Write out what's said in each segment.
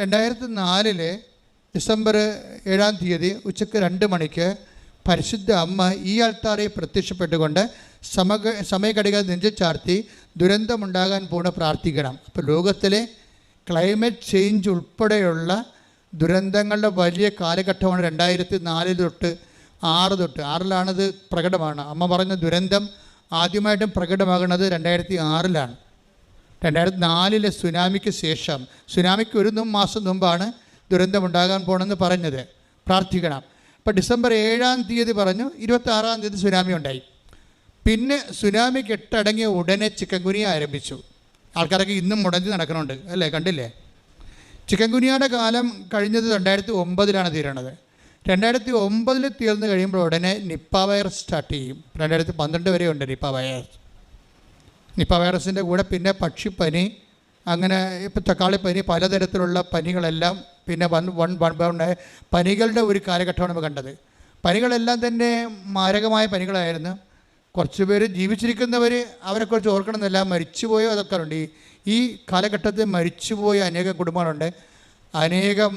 രണ്ടായിരത്തി നാലിലെ ഡിസംബർ ഏഴാം തീയതി ഉച്ചയ്ക്ക് രണ്ട് മണിക്ക് പരിശുദ്ധ അമ്മ ഈ ആൾത്താറെ പ്രത്യക്ഷപ്പെട്ടുകൊണ്ട് സമക സമയഘടിക നെഞ്ചിച്ചാർത്തി ചാർത്തി ദുരന്തമുണ്ടാകാൻ പോണ പ്രാർത്ഥിക്കണം. അപ്പോൾ ലോകത്തിലെ ക്ലൈമറ്റ് ചേഞ്ച് ഉൾപ്പെടെയുള്ള ദുരന്തങ്ങളുടെ വലിയ കാലഘട്ടമാണ് രണ്ടായിരത്തി നാല് തൊട്ട് ആറ് തൊട്ട്. ആറിലാണത് പ്രകടമാണ്. അമ്മ പറഞ്ഞ ദുരന്തം ആദ്യമായിട്ടും പ്രകടമാകുന്നത് രണ്ടായിരത്തി ആറിലാണ് രണ്ടായിരത്തി നാലിലെ സുനാമിക്ക് ശേഷം സുനാമിക്ക് ഒരു മാസം മുമ്പാണ് ദുരന്തമുണ്ടാകാൻ പോകണമെന്ന് പറഞ്ഞത്. പ്രാർത്ഥിക്കണം. അപ്പോൾ ഡിസംബർ ഏഴാം തീയതി പറഞ്ഞു ഇരുപത്തി ആറാം തീയതി സുനാമി ഉണ്ടായി. പിന്നെ സുനാമിക്ക് കെട്ടടങ്ങിയ ഉടനെ ചിക്കൻ ഗുനിയ ആരംഭിച്ചു. ആൾക്കാരൊക്കെ ഇന്നും മുടങ്ങി നടക്കണുണ്ട്. അല്ലേ? കണ്ടില്ലേ? ചിക്കൻ ഗുനിയയുടെ കാലം കഴിഞ്ഞത് രണ്ടായിരത്തി ഒമ്പതിലാണ് തീരണത്. രണ്ടായിരത്തി ഒമ്പതിൽ തീർന്നു കഴിയുമ്പോൾ ഉടനെ നിപ്പ വൈറസ് സ്റ്റാർട്ട് ചെയ്യും. രണ്ടായിരത്തി പന്ത്രണ്ട് വരെ ഉണ്ട് നിപ്പ വൈറസ് നിപ്പ വൈറസിന്റെ കൂടെ പിന്നെ പക്ഷിപ്പനി അങ്ങനെ ഇപ്പം തക്കാളിപ്പനി പലതരത്തിലുള്ള പനികളെല്ലാം പിന്നെ വൺ വൺ വൺ വൺ പനികളുടെ ഒരു കാലഘട്ടമാണ് നമ്മൾ കണ്ടത്. പനികളെല്ലാം തന്നെ മാരകമായ പനികളായിരുന്നു. കുറച്ച് പേര് ജീവിച്ചിരിക്കുന്നവർ അവരെക്കുറിച്ച് ഓർക്കണമെന്നില്ല മരിച്ചുപോയോ അതൊക്കെ ഉണ്ട് ഈ ഈ കാലഘട്ടത്തിൽ മരിച്ചുപോയ അനേകം കുടുംബങ്ങളുണ്ട്. അനേകം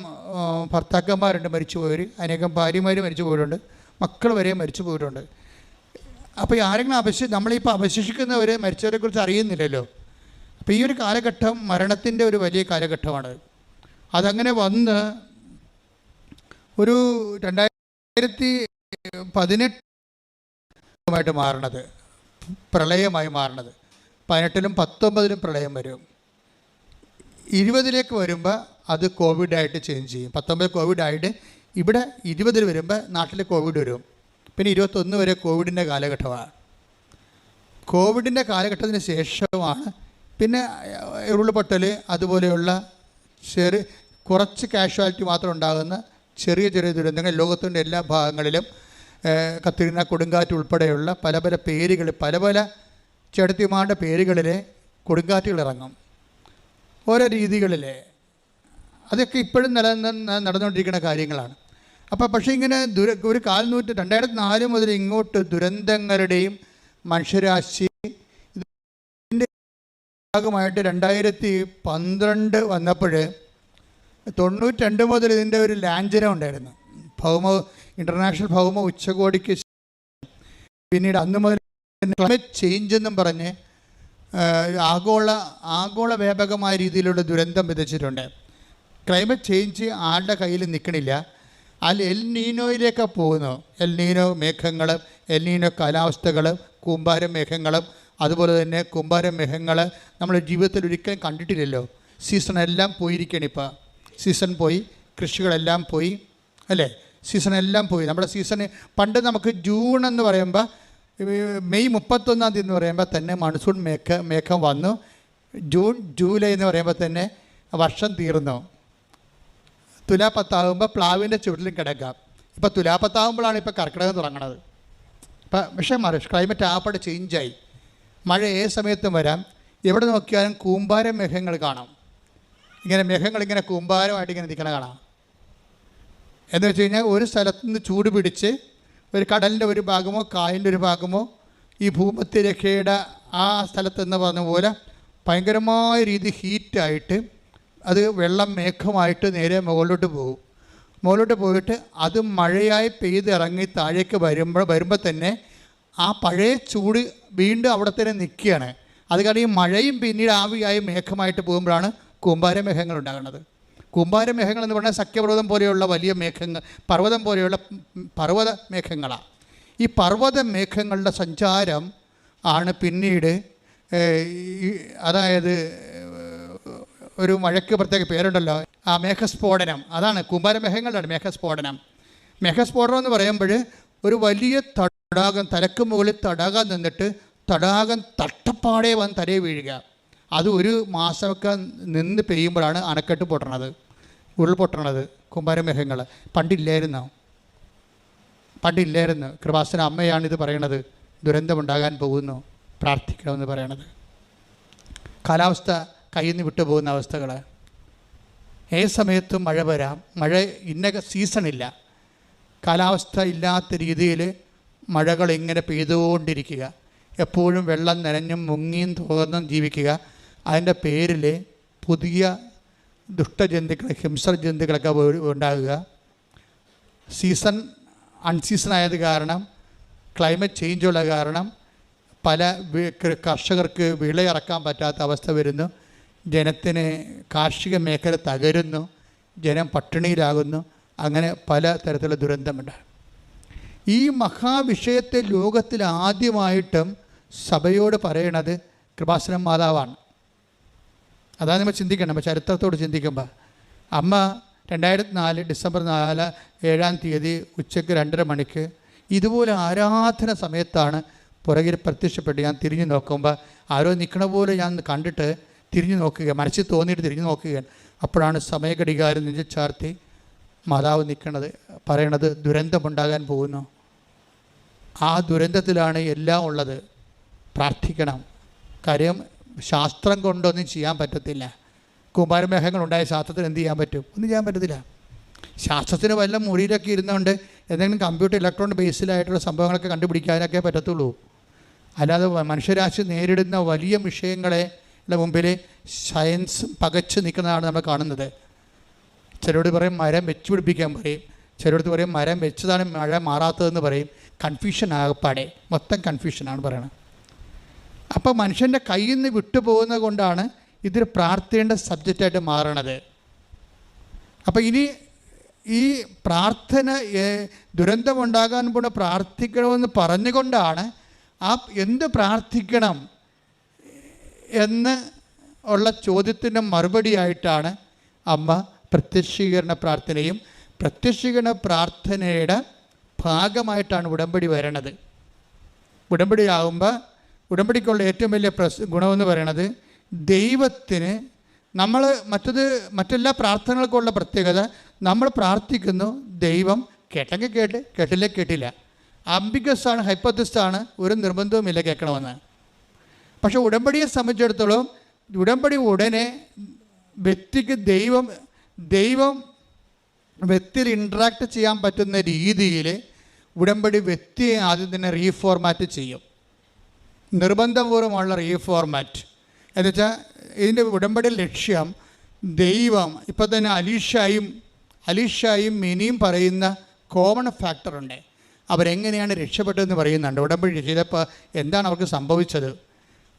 ഭർത്താക്കന്മാരുണ്ട് മരിച്ചു മരിച്ചുപോയവർ അനേകം ഭാര്യമാർ മരിച്ചു പോയിട്ടുണ്ട് മക്കൾ വരെ മരിച്ചു പോയിട്ടുണ്ട് അപ്പോൾ ഈ ആരെങ്കിലും അപശ നമ്മളിപ്പോൾ അവശേഷിക്കുന്നവർ മരിച്ചവരെക്കുറിച്ച് അറിയുന്നില്ലല്ലോ. അപ്പോൾ ഈ ഒരു കാലഘട്ടം മരണത്തിന്റെ ഒരു വലിയ കാലഘട്ടമാണ്. അതങ്ങനെ വന്ന് ഒരു രണ്ടായിരത്തി പതിനെട്ടുമായിട്ട് മാറണത്. പ്രളയമായി മാറണത്. പതിനെട്ടിലും പത്തൊമ്പതിലും പ്രളയം വരും. ഇരുപതിലേക്ക് വരുമ്പോൾ അത് കോവിഡായിട്ട് ചേഞ്ച് ചെയ്യും. പത്തൊമ്പത് കോവിഡായിട്ട് ഇവിടെ ഇരുപതിൽ വരുമ്പോൾ നാട്ടിൽ കോവിഡ് വരും. പിന്നെ ഇരുപത്തൊന്ന് വരെ കോവിഡിന്റെ കാലഘട്ടമാണ്. കോവിഡിന്റെ കാലഘട്ടത്തിന് ശേഷമാണ് പിന്നെ ഉരുൾപൊട്ടൽ അതുപോലെയുള്ള ചെറിയ കുറച്ച് കാഷ്വാലിറ്റി മാത്രം ഉണ്ടാകുന്ന ചെറിയ ചെറിയ ദുരന്തങ്ങൾ ലോകത്തിന്റെ എല്ലാ ഭാഗങ്ങളിലും കത്തിരിന കൊടുങ്കാറ്റ് ഉൾപ്പെടെയുള്ള പല പല പേരുകൾ പല പല ചെടുത്തിമാരുടെ പേരുകളിലെ കൊടുങ്കാറ്റുകൾ ഇറങ്ങും ഓരോ രീതികളിലെ. അതൊക്കെ ഇപ്പോഴും നിലനിന്ന് നടന്നുകൊണ്ടിരിക്കുന്ന കാര്യങ്ങളാണ്. അപ്പോൾ പക്ഷേ ഇങ്ങനെ ദുര ഒരു കാൽനൂറ്റ് രണ്ടായിരത്തി നാല് മുതൽ ഇങ്ങോട്ട് ദുരന്തങ്ങളുടെയും മനുഷ്യരാശി ഇതിന്റെ ഭാഗമായിട്ട് രണ്ടായിരത്തി പന്ത്രണ്ട് വന്നപ്പോൾ തൊണ്ണൂറ്റി രണ്ട് മുതൽ ഇതിന്റെ ഒരു ലാഞ്ചനം ഉണ്ടായിരുന്നു. ഭൗമ ഇന്റർനാഷണൽ ഭൗമ ഉച്ചകോടിക്ക് പിന്നീട് അന്ന് മുതൽ ക്ലൈമറ്റ് ചേഞ്ച് എന്നും പറഞ്ഞ് ആഗോള ആഗോള വ്യാപകമായ രീതിയിലുള്ള ദുരന്തം വിതച്ചിട്ടുണ്ട്. ക്ലൈമറ്റ് ചേഞ്ച് ആരുടെ കയ്യിൽ നിൽക്കണില്ല. അതിൽ എൽ നീനോയിലേക്ക് പോകുന്നു. എൽ നീനോ മേഘങ്ങളും എൽ നീനോ കാലാവസ്ഥകൾ കൂമ്പാര മേഘങ്ങളും അതുപോലെ തന്നെ കൂമ്പാര മേഘങ്ങൾ നമ്മൾ ജീവിതത്തിൽ ഒരിക്കലും കണ്ടിട്ടില്ലല്ലോ. സീസൺ എല്ലാം പോയിരിക്കണം ഇപ്പോൾ സീസൺ പോയി കൃഷികളെല്ലാം പോയി അല്ലേ? സീസൺ എല്ലാം പോയി. നമ്മുടെ സീസൺ പണ്ട് നമുക്ക് ജൂൺ എന്ന് പറയുമ്പോൾ മെയ് മുപ്പത്തൊന്നാം തീയതി എന്ന് പറയുമ്പോൾ തന്നെ മൺസൂൺ മേഘ മേഘം വന്നു. ജൂൺ ജൂലൈ എന്ന് പറയുമ്പോൾ തന്നെ വർഷം തീർന്നു. തുലാപ്പത്താകുമ്പോൾ പ്ലാവിന്റെ ചുവട്ടിലും കിടക്കാം. ഇപ്പോൾ തുലാപ്പത്താകുമ്പോഴാണ് ഇപ്പോൾ കർക്കിടകം തുടങ്ങണത്. ഇപ്പം പക്ഷേ മാറി ക്ലൈമറ്റ് ആപ്പാട് ചേഞ്ചായി മഴ ഏത് സമയത്തും വരാം. എവിടെ നോക്കിയാലും കൂമ്പാര മേഘങ്ങൾ കാണാം. ഇങ്ങനെ മേഘങ്ങൾ ഇങ്ങനെ കൂമ്പാരമായിട്ട് ഇങ്ങനെ നിൽക്കണ കാണാം. എന്ന് വെച്ച് കഴിഞ്ഞാൽ ഒരു സ്ഥലത്ത് നിന്ന് ചൂട് പിടിച്ച് ഒരു കടലിന്റെ ഒരു ഭാഗമോ കായലിന്റെ ഒരു ഭാഗമോ ഈ ഭൂമധ്യരേഖയുടെ ആ സ്ഥലത്ത് എന്ന് പറഞ്ഞ പോലെ ഭയങ്കരമായ രീതി ഹീറ്റായിട്ട് അത് വെള്ളം മേഘമായിട്ട് നേരെ മുകളിലോട്ട് പോകും. മുകളിലോട്ട് പോയിട്ട് അത് മഴയായി പെയ്തിറങ്ങി താഴേക്ക് വരുമ്പോൾ വരുമ്പോൾ തന്നെ ആ പഴയ ചൂട് വീണ്ടും അവിടെ തന്നെ നിൽക്കുകയാണ്. അത് കാരണം ഈ മഴയും പിന്നീട് ആവിയായി മേഘമായിട്ട് പോകുമ്പോഴാണ് കൂമ്പാര മേഘങ്ങൾ ഉണ്ടാകുന്നത്. കൂമ്പാര മേഘങ്ങൾ എന്ന് പറഞ്ഞാൽ സഖ്യപർവതം പോലെയുള്ള വലിയ മേഘങ്ങൾ പർവതം പോലെയുള്ള പർവത മേഘങ്ങളാണ്. ഈ പർവത മേഘങ്ങളുടെ സഞ്ചാരം ആണ് പിന്നീട് അതായത് ഒരു മഴയ്ക്ക് പ്രത്യേക പേരുണ്ടല്ലോ ആ മേഘസ്ഫോടനം. അതാണ് കുമ്പാരമേഘങ്ങളുടെ മേഘസ്ഫോടനം. മേഘസ്ഫോടനം എന്ന് പറയുമ്പോൾ ഒരു വലിയ തടാകം തലക്ക് മുകളിൽ തടാകം നിന്നിട്ട് തടാകം തട്ടപ്പാടെ വന്ന് തരേ വീഴുക. അത് ഒരു മാസമൊക്കെ നിന്ന് പെയ്യുമ്പോഴാണ് അണക്കെട്ട് പൊട്ടണത് ഉരുൾപൊട്ടണത് കുമാരമേഘങ്ങൾ പണ്ടില്ലായിരുന്നോ? പണ്ടില്ലായിരുന്നു. കൃപാസന അമ്മയാണ് ഇത് പറയണത്. ദുരന്തമുണ്ടാകാൻ പോകുന്നു. പ്രാർത്ഥിക്കണമെന്ന് പറയണത്. കാലാവസ്ഥ കയ്യിൽ നിന്ന് വിട്ടുപോകുന്ന അവസ്ഥകൾ ഏത് സമയത്തും മഴ വരാം. മഴ ഇന്ന സീസണില്ല. കാലാവസ്ഥ ഇല്ലാത്ത രീതിയിൽ മഴകൾ ഇങ്ങനെ പെയ്തുകൊണ്ടിരിക്കുക. എപ്പോഴും വെള്ളം നനഞ്ഞും മുങ്ങിയും തോന്നും ജീവിക്കുക. അതിന്റെ പേരിൽ പുതിയ ദുഷ്ടജന്തുക്കൾ ഹിംസ ജന്തുക്കളൊക്കെ ഉണ്ടാകുക. സീസൺ അൺസീസൺ ആയത് കാരണം ക്ലൈമറ്റ് ചേഞ്ചുള്ള കാരണം പല കർഷകർക്ക് വിള വിളയിറക്കാൻ പറ്റാത്ത അവസ്ഥ വരുന്നു. ജനത്തിന് കാർഷിക മേഖല തകരുന്നു. ജനം പട്ടിണിയിലാകുന്നു. അങ്ങനെ പല തരത്തിലുള്ള ദുരന്തമുണ്ട് ഈ മഹാവിഷയത്തെ ലോകത്തിൽ ആദ്യമായിട്ടും സഭയോട് പറയണത് കൃപാസനം മാതാവാണ്. അതാണ് നമ്മൾ ചിന്തിക്കണം ചരിത്രത്തോട് ചിന്തിക്കുമ്പോൾ അമ്മ രണ്ടായിരത്തി നാല് ഡിസംബർ നാല് ഏഴാം തീയതി ഉച്ചയ്ക്ക് രണ്ടര മണിക്ക് ഇതുപോലെ ആരാധന സമയത്താണ് പുറകിൽ പ്രത്യക്ഷപ്പെട്ട് ഞാൻ തിരിഞ്ഞു നോക്കുമ്പോൾ ആരോ നിൽക്കണ പോലെ ഞാൻ കണ്ടിട്ട് തിരിഞ്ഞു നോക്കുക മനസ്സിൽ തോന്നിയിട്ട് തിരിഞ്ഞു നോക്കുകയാണ്. അപ്പോഴാണ് സമയഘടികാരം നെഞ്ചു ചാർത്തി മാതാവ് നിൽക്കണത് പറയണത് ദുരന്തമുണ്ടാകാൻ പോകുന്നു. ആ ദുരന്തത്തിലാണ് എല്ലാം ഉള്ളത്. പ്രാർത്ഥിക്കണം. കാര്യം ശാസ്ത്രം കൊണ്ടൊന്നും ചെയ്യാൻ പറ്റത്തില്ല. കുമാരമേഘങ്ങളുണ്ടായ ശാസ്ത്രത്തിന് എന്ത് ചെയ്യാൻ പറ്റും? ഒന്നും ചെയ്യാൻ പറ്റത്തില്ല. ശാസ്ത്രത്തിന് വല്ല മുറിയിലൊക്കെ ഇരുന്നുകൊണ്ട് എന്തെങ്കിലും കമ്പ്യൂട്ടർ ഇലക്ട്രോണിക് ബേസിലായിട്ടുള്ള സംഭവങ്ങളൊക്കെ കണ്ടുപിടിക്കാനൊക്കെ പറ്റത്തുള്ളൂ. അല്ലാതെ മനുഷ്യരാശി നേരിടുന്ന വലിയ വിഷയങ്ങളെ മുമ്പിൽ സയൻസ് പകച്ചു നിൽക്കുന്നതാണ് നമ്മൾ കാണുന്നത്. ചിലരോട് പറയും മരം വെച്ച് പിടിപ്പിക്കാൻ പറയും. ചിലരോട് പറയും മരം വെച്ചതാണ് മഴ മാറാത്തതെന്ന് പറയും. കൺഫ്യൂഷൻ ആകപ്പാടെ. മൊത്തം കൺഫ്യൂഷനാണ് പറയണത്. അപ്പോൾ മനുഷ്യന്റെ കയ്യിൽ നിന്ന് വിട്ടുപോകുന്നത് കൊണ്ടാണ് ഇതൊരു പ്രാർത്ഥനയുടെ സബ്ജക്റ്റായിട്ട് മാറണത്. അപ്പോൾ ഇനി ഈ പ്രാർത്ഥന ദുരന്തം ദുരന്തമുണ്ടാകാൻ പോണ പ്രാർത്ഥിക്കണമെന്ന് പറഞ്ഞുകൊണ്ടാണ് ആ എന്ത് പ്രാർത്ഥിക്കണം എന്ന് ഉള്ള ചോദ്യത്തിന്റെ മറുപടിയായിട്ടാണ് അമ്മ പ്രത്യക്ഷീകരണ പ്രാർത്ഥനയും പ്രത്യക്ഷീകരണ പ്രാർത്ഥനയുടെ ഭാഗമായിട്ടാണ് ഉടമ്പടി വരണത്. ഉടമ്പടി ആകുമ്പോൾ ഉടമ്പടിക്കുള്ള ഏറ്റവും വലിയ പ്രസ് ഗുണമെന്ന് പറയണത് ദൈവത്തിന് നമ്മൾ മറ്റത് മറ്റെല്ലാ പ്രാർത്ഥനകൾക്കുള്ള പ്രത്യേകത നമ്മൾ പ്രാർത്ഥിക്കുന്നു ദൈവം കേട്ടെങ്കിൽ കേട്ട് കേട്ടില്ലേ കേട്ടില്ല. അംബികസാണ് ഹൈപ്പത്തിസ്റ്റാണ് ഒരു നിർബന്ധവുമില്ല കേൾക്കണമെന്ന്. പക്ഷെ ഉടമ്പടിയെ സംബന്ധിച്ചിടത്തോളം ഉടമ്പടി ഉടനെ വ്യക്തിക്ക് ദൈവം ദൈവം വ്യക്തിയിൽ ഇൻട്രാക്ട് ചെയ്യാൻ പറ്റുന്ന രീതിയിൽ ഉടമ്പടി വ്യക്തിയെ ആദ്യം തന്നെ റീഫോർമാറ്റ് ചെയ്യും. നിർബന്ധപൂർവമുള്ള റീഫോർമാറ്റ് എന്നുവെച്ചാൽ ഇതിന്റെ ഉടമ്പടി ലക്ഷ്യം ദൈവം ഇപ്പം തന്നെ അലീഷായും അലീഷായും മിനിയും പറയുന്ന കോമൺ ഫാക്ടറുണ്ട് അവരെങ്ങനെയാണ് രക്ഷപ്പെട്ടതെന്ന് പറയുന്നുണ്ട്. ഉടമ്പടി ചെയ്തപ്പോൾ എന്താണ് അവർക്ക് സംഭവിച്ചത്?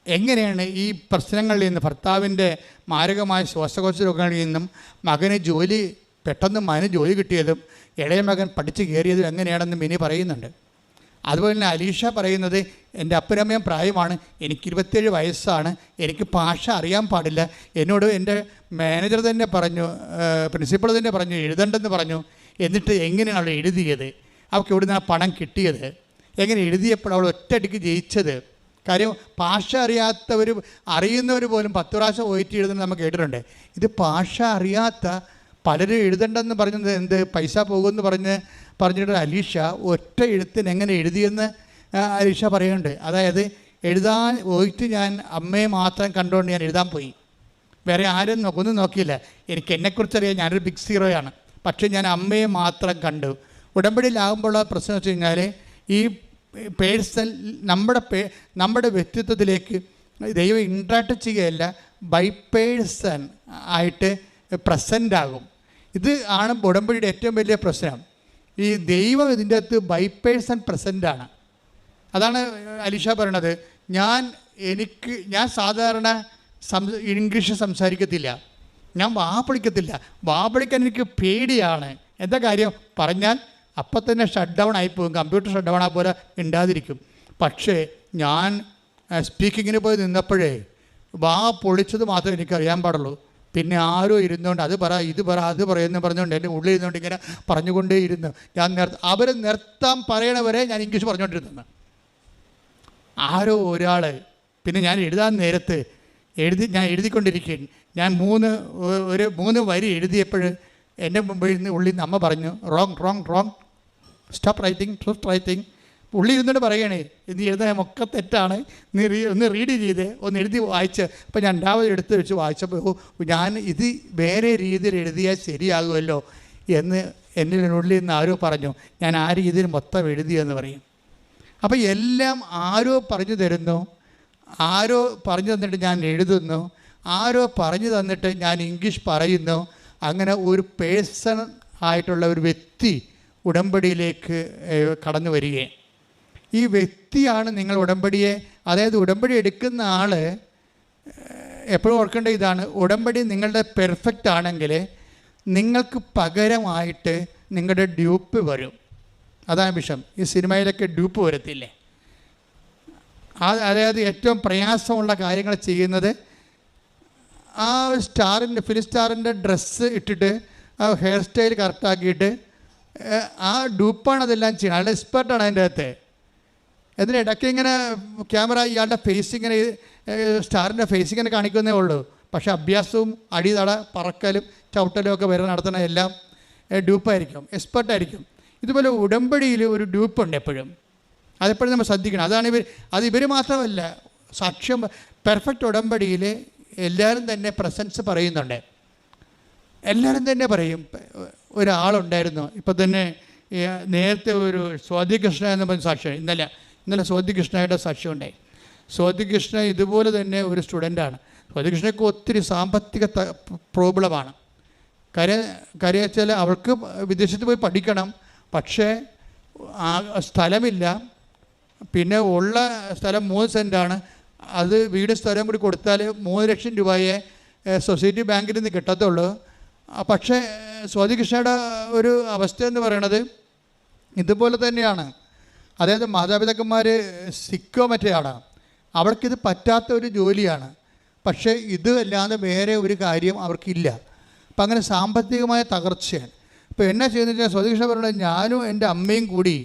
എങ്ങനെയാണ് ഈ പ്രശ്നങ്ങളിൽ നിന്ന് ഭർത്താവിന്റെ മാരകമായ ശ്വാസകോശ രോഗങ്ങളിൽ നിന്നും മകന് ജോലി പെട്ടെന്ന് മകന് ജോലി കിട്ടിയതും ഇളയ മകൻ പഠിച്ച് കയറിയതും എങ്ങനെയാണെന്ന് മിനി പറയുന്നുണ്ട്. അതുപോലെ തന്നെ അലീഷ പറയുന്നത് എന്റെ അപ്പനമ്മയും പ്രായമാണ് എനിക്ക് ഇരുപത്തേഴ് വയസ്സാണ് എനിക്ക് ഭാഷ അറിയാൻ പാടില്ല. എന്നോട് എന്റെ മാനേജർ തന്നെ പറഞ്ഞു പ്രിൻസിപ്പൾ തന്നെ പറഞ്ഞു എഴുതണ്ടെന്ന് പറഞ്ഞു. എന്നിട്ട് എങ്ങനെയാണ് എഴുതിയത്? അവൾക്ക് എവിടെ നിന്നാണ് പണം കിട്ടിയത്? എങ്ങനെ എഴുതിയപ്പോൾ അവൾ ഒറ്റയടിക്ക് ജയിച്ചത്? കാര്യം ഭാഷ അറിയാത്തവർ അറിയുന്നവർ പോലും പത്ത് പ്രാവശ്യം പോയിട്ട് എഴുതുന്നത് നമ്മൾ കേട്ടിട്ടുണ്ട്. ഇത് ഭാഷ അറിയാത്ത പലരും എഴുതണ്ടെന്ന് പറഞ്ഞത് എന്ത്? പൈസ പോകുമെന്ന് പറഞ്ഞ് പറഞ്ഞിട്ട് അലീഷ ഒറ്റ എഴുത്തിന് എങ്ങനെ എഴുതിയെന്ന് അലീഷ പറയുന്നുണ്ട്. അതായത് എഴുതാൻ പോയിട്ട് ഞാൻ അമ്മയെ മാത്രം കണ്ടുകൊണ്ട് ഞാൻ എഴുതാൻ പോയി. വേറെ ആരും നോക്കൊന്നും നോക്കിയില്ല. എനിക്ക് എന്നെക്കുറിച്ചറിയാം ഞാനൊരു ബിഗ് സീറോയാണ് പക്ഷേ ഞാൻ അമ്മയെ മാത്രം കണ്ടു. ഉടമ്പടിയിലാകുമ്പോഴുള്ള പ്രശ്നം വെച്ച് കഴിഞ്ഞാൽ ഈ പേഴ്സൺ നമ്മുടെ പേ നമ്മുടെ വ്യക്തിത്വത്തിലേക്ക് ദൈവം ഇൻട്രാക്ട് ചെയ്യുകയല്ല ബൈ പേഴ്സൺ ആയിട്ട് പ്രസന്റ് ആകും. ഇത് ആണ് ഉടമ്പടിയുടെ ഏറ്റവും വലിയ പ്രശ്നം. ഈ ദൈവം ഇതിന്റെ അകത്ത് ബൈ പേഴ്സൺ പ്രസന്റാണ് അതാണ് അലിഷ പറയണത്. ഞാൻ എനിക്ക് ഞാൻ സാധാരണ സം ഇംഗ്ലീഷ് സംസാരിക്കത്തില്ല. ഞാൻ വാപ്പളിക്കത്തില്ല. വാപ്പളിക്കാൻ എനിക്ക് പേടിയാണ്. എന്താ കാര്യം? പറഞ്ഞാൽ അപ്പം തന്നെ ഷട്ട് ഡൗൺ ആയിപ്പോകും. കമ്പ്യൂട്ടർ ഷട്ട് ഡൗൺ ആ പോലെ ഉണ്ടാതിരിക്കും പക്ഷേ ഞാൻ സ്പീക്കിങ്ങിന് പോയി നിന്നപ്പോഴേ വാ പൊളിച്ചത് മാത്രമേ എനിക്ക് അറിയാൻ പാടുള്ളൂ. പിന്നെ ആരോ ഇരുന്നുകൊണ്ട് അത് പറ ഇത് പറ അത് പറയുന്നു പറഞ്ഞുകൊണ്ട് എന്റെ ഉള്ളിൽ ഇരുന്നുകൊണ്ട് ഇങ്ങനെ പറഞ്ഞുകൊണ്ടേ ഇരുന്നു. ഞാൻ നിർ അവർ നിർത്താൻ പറയണവരെ ഞാൻ ഇംഗ്ലീഷ് പറഞ്ഞുകൊണ്ടിരുന്നു ആരോ ഒരാൾ പിന്നെ ഞാൻ എഴുതാൻ നേരത്ത് എഴുതി ഞാൻ എഴുതിക്കൊണ്ടിരിക്കുകയും ഞാൻ മൂന്ന് ഒരു മൂന്ന് വരി എഴുതിയപ്പോൾ എന്റെ മുമ്പിൽ നിന്ന് ഉള്ളിൽ നിന്ന് അമ്മ പറഞ്ഞു wrong wrong wrong stop writing stop writing ഉള്ളി ഇരുന്നിട്ട് പറയണേ ഇത് എഴുതാൻ ഒക്കെ തെറ്റാണ്. നീ റീ ഒന്ന് റീഡ് ചെയ്ത് ഒന്ന് എഴുതി വായിച്ച്. അപ്പം ഞാൻ രണ്ടാമത് എടുത്ത് വെച്ച് വായിച്ചപ്പോൾ ഞാൻ ഇത് വേറെ രീതിയിൽ എഴുതിയാൽ ശരിയാകുമല്ലോ എന്ന് എന്റെ ഉള്ളിൽ നിന്ന് ആരോ പറഞ്ഞു. ഞാൻ ആ രീതിയിൽ മൊത്തം എഴുതിയെന്ന് പറയും. അപ്പോൾ എല്ലാം ആരോ പറഞ്ഞു തരുന്നു. ആരോ പറഞ്ഞു തന്നിട്ട് ഞാൻ എഴുതുന്നു. ആരോ പറഞ്ഞു തന്നിട്ട് ഞാൻ ഇംഗ്ലീഷ് പറയുന്നു. അങ്ങനെ ഒരു പേഴ്സൺ ആയിട്ടുള്ള ഒരു വ്യക്തി ഉടമ്പടിയിലേക്ക് കടന്നു വരികയും ഈ വ്യക്തിയാണ് നിങ്ങൾ ഉടമ്പടിയെ അതായത് ഉടമ്പടി എടുക്കുന്ന ആൾ എപ്പോഴും ഓർക്കേണ്ട ഇതാണ് ഉടമ്പടി നിങ്ങളുടെ പെർഫെക്റ്റ് ആണെങ്കിൽ നിങ്ങൾക്ക് പകരമായിട്ട് നിങ്ങളുടെ ഡ്യൂപ്പ് വരും. അതാണ് വിഷം. ഈ സിനിമയിലൊക്കെ ഡ്യൂപ്പ് വരത്തില്ലേ? അതായത് ഏറ്റവും പ്രയാസമുള്ള കാര്യങ്ങൾ ചെയ്യുന്നത് ആ സ്റ്റാറിന്റെ ഫിലിം സ്റ്റാറിന്റെ ഡ്രസ്സ് ഇട്ടിട്ട് ആ ഹെയർ സ്റ്റൈൽ കറക്റ്റാക്കിയിട്ട് ആ ഡ്യൂപ്പാണ് അതെല്ലാം ചെയ്യുന്നത്. അയാളുടെ എക്സ്പെർട്ടാണ് അതിന്റെ അകത്ത്. എന്നിട്ട് ഇടയ്ക്ക് ഇങ്ങനെ ക്യാമറ ഇയാളുടെ ഫേസ് ഇങ്ങനെ സ്റ്റാറിന്റെ ഫേസ് ഇങ്ങനെ കാണിക്കുന്നേ ഉള്ളൂ. പക്ഷേ അഭ്യാസവും അടിതട പറക്കലും ചവിട്ടലും ഒക്കെ വരെ നടത്തുന്ന എല്ലാം ഡ്യൂപ്പായിരിക്കും എക്സ്പെർട്ടായിരിക്കും. ഇതുപോലെ ഉടമ്പടിയിൽ ഒരു ഡ്യൂപ്പുണ്ട് എപ്പോഴും. അതെപ്പോഴും നമ്മൾ ശ്രദ്ധിക്കണം. അതാണ് ഇവർ അത് ഇവർ മാത്രമല്ല സാക്ഷ്യം പെർഫെക്റ്റ് ഉടമ്പടിയിൽ എല്ലാവരും തന്നെ പ്രസൻസ് പറയുന്നുണ്ട്. എല്ലാവരും തന്നെ പറയും ഒരാളുണ്ടായിരുന്നു. ഇപ്പം തന്നെ നേരത്തെ ഒരു സ്വാതികൃഷ്ണ എന്ന് പറഞ്ഞ സാക്ഷ്യം ഇന്നലെ ഇന്നലെ സ്വാതികൃഷ്ണയുടെ സാക്ഷ്യം ഉണ്ടായി സ്വാതികൃഷ്ണ ഇതുപോലെ തന്നെ ഒരു സ്റ്റുഡന്റാണ്. സ്വാതികൃഷ്ണയ്ക്ക് ഒത്തിരി സാമ്പത്തിക പ്രോബ്ലമാണ്. കാര്യം കാര്യം വെച്ചാൽ അവൾക്ക് വിദേശത്ത് പോയി പഠിക്കണം. പക്ഷേ ആ സ്ഥലമില്ല. പിന്നെ ഉള്ള സ്ഥലം മൂന്ന് സെന്റാണ്. അത് വീട് സ്ഥലം കൂടി കൊടുത്താൽ മൂന്ന് ലക്ഷം രൂപയെ സൊസൈറ്റി ബാങ്കിൽ നിന്ന് കിട്ടത്തുള്ളൂ. പക്ഷേ സ്വാതി കൃഷ്ണയുടെ ഒരു അവസ്ഥ എന്ന് പറയണത് ഇതുപോലെ തന്നെയാണ്. അതായത് മാതാപിതാക്കന്മാർ സിക്കോ മറ്റേയാണ് അവർക്കിത് പറ്റാത്ത ഒരു ജോലിയാണ്. പക്ഷേ ഇത് അല്ലാതെ വേറെ ഒരു കാര്യം അവർക്കില്ല. അപ്പം അങ്ങനെ സാമ്പത്തികമായ തകർച്ചയാണ്. ഇപ്പോൾ എന്നാ ചെയ്യുന്നത് വെച്ചാൽ സ്വതീക്ഷ ഞാനും എന്റെ അമ്മയും കൂടി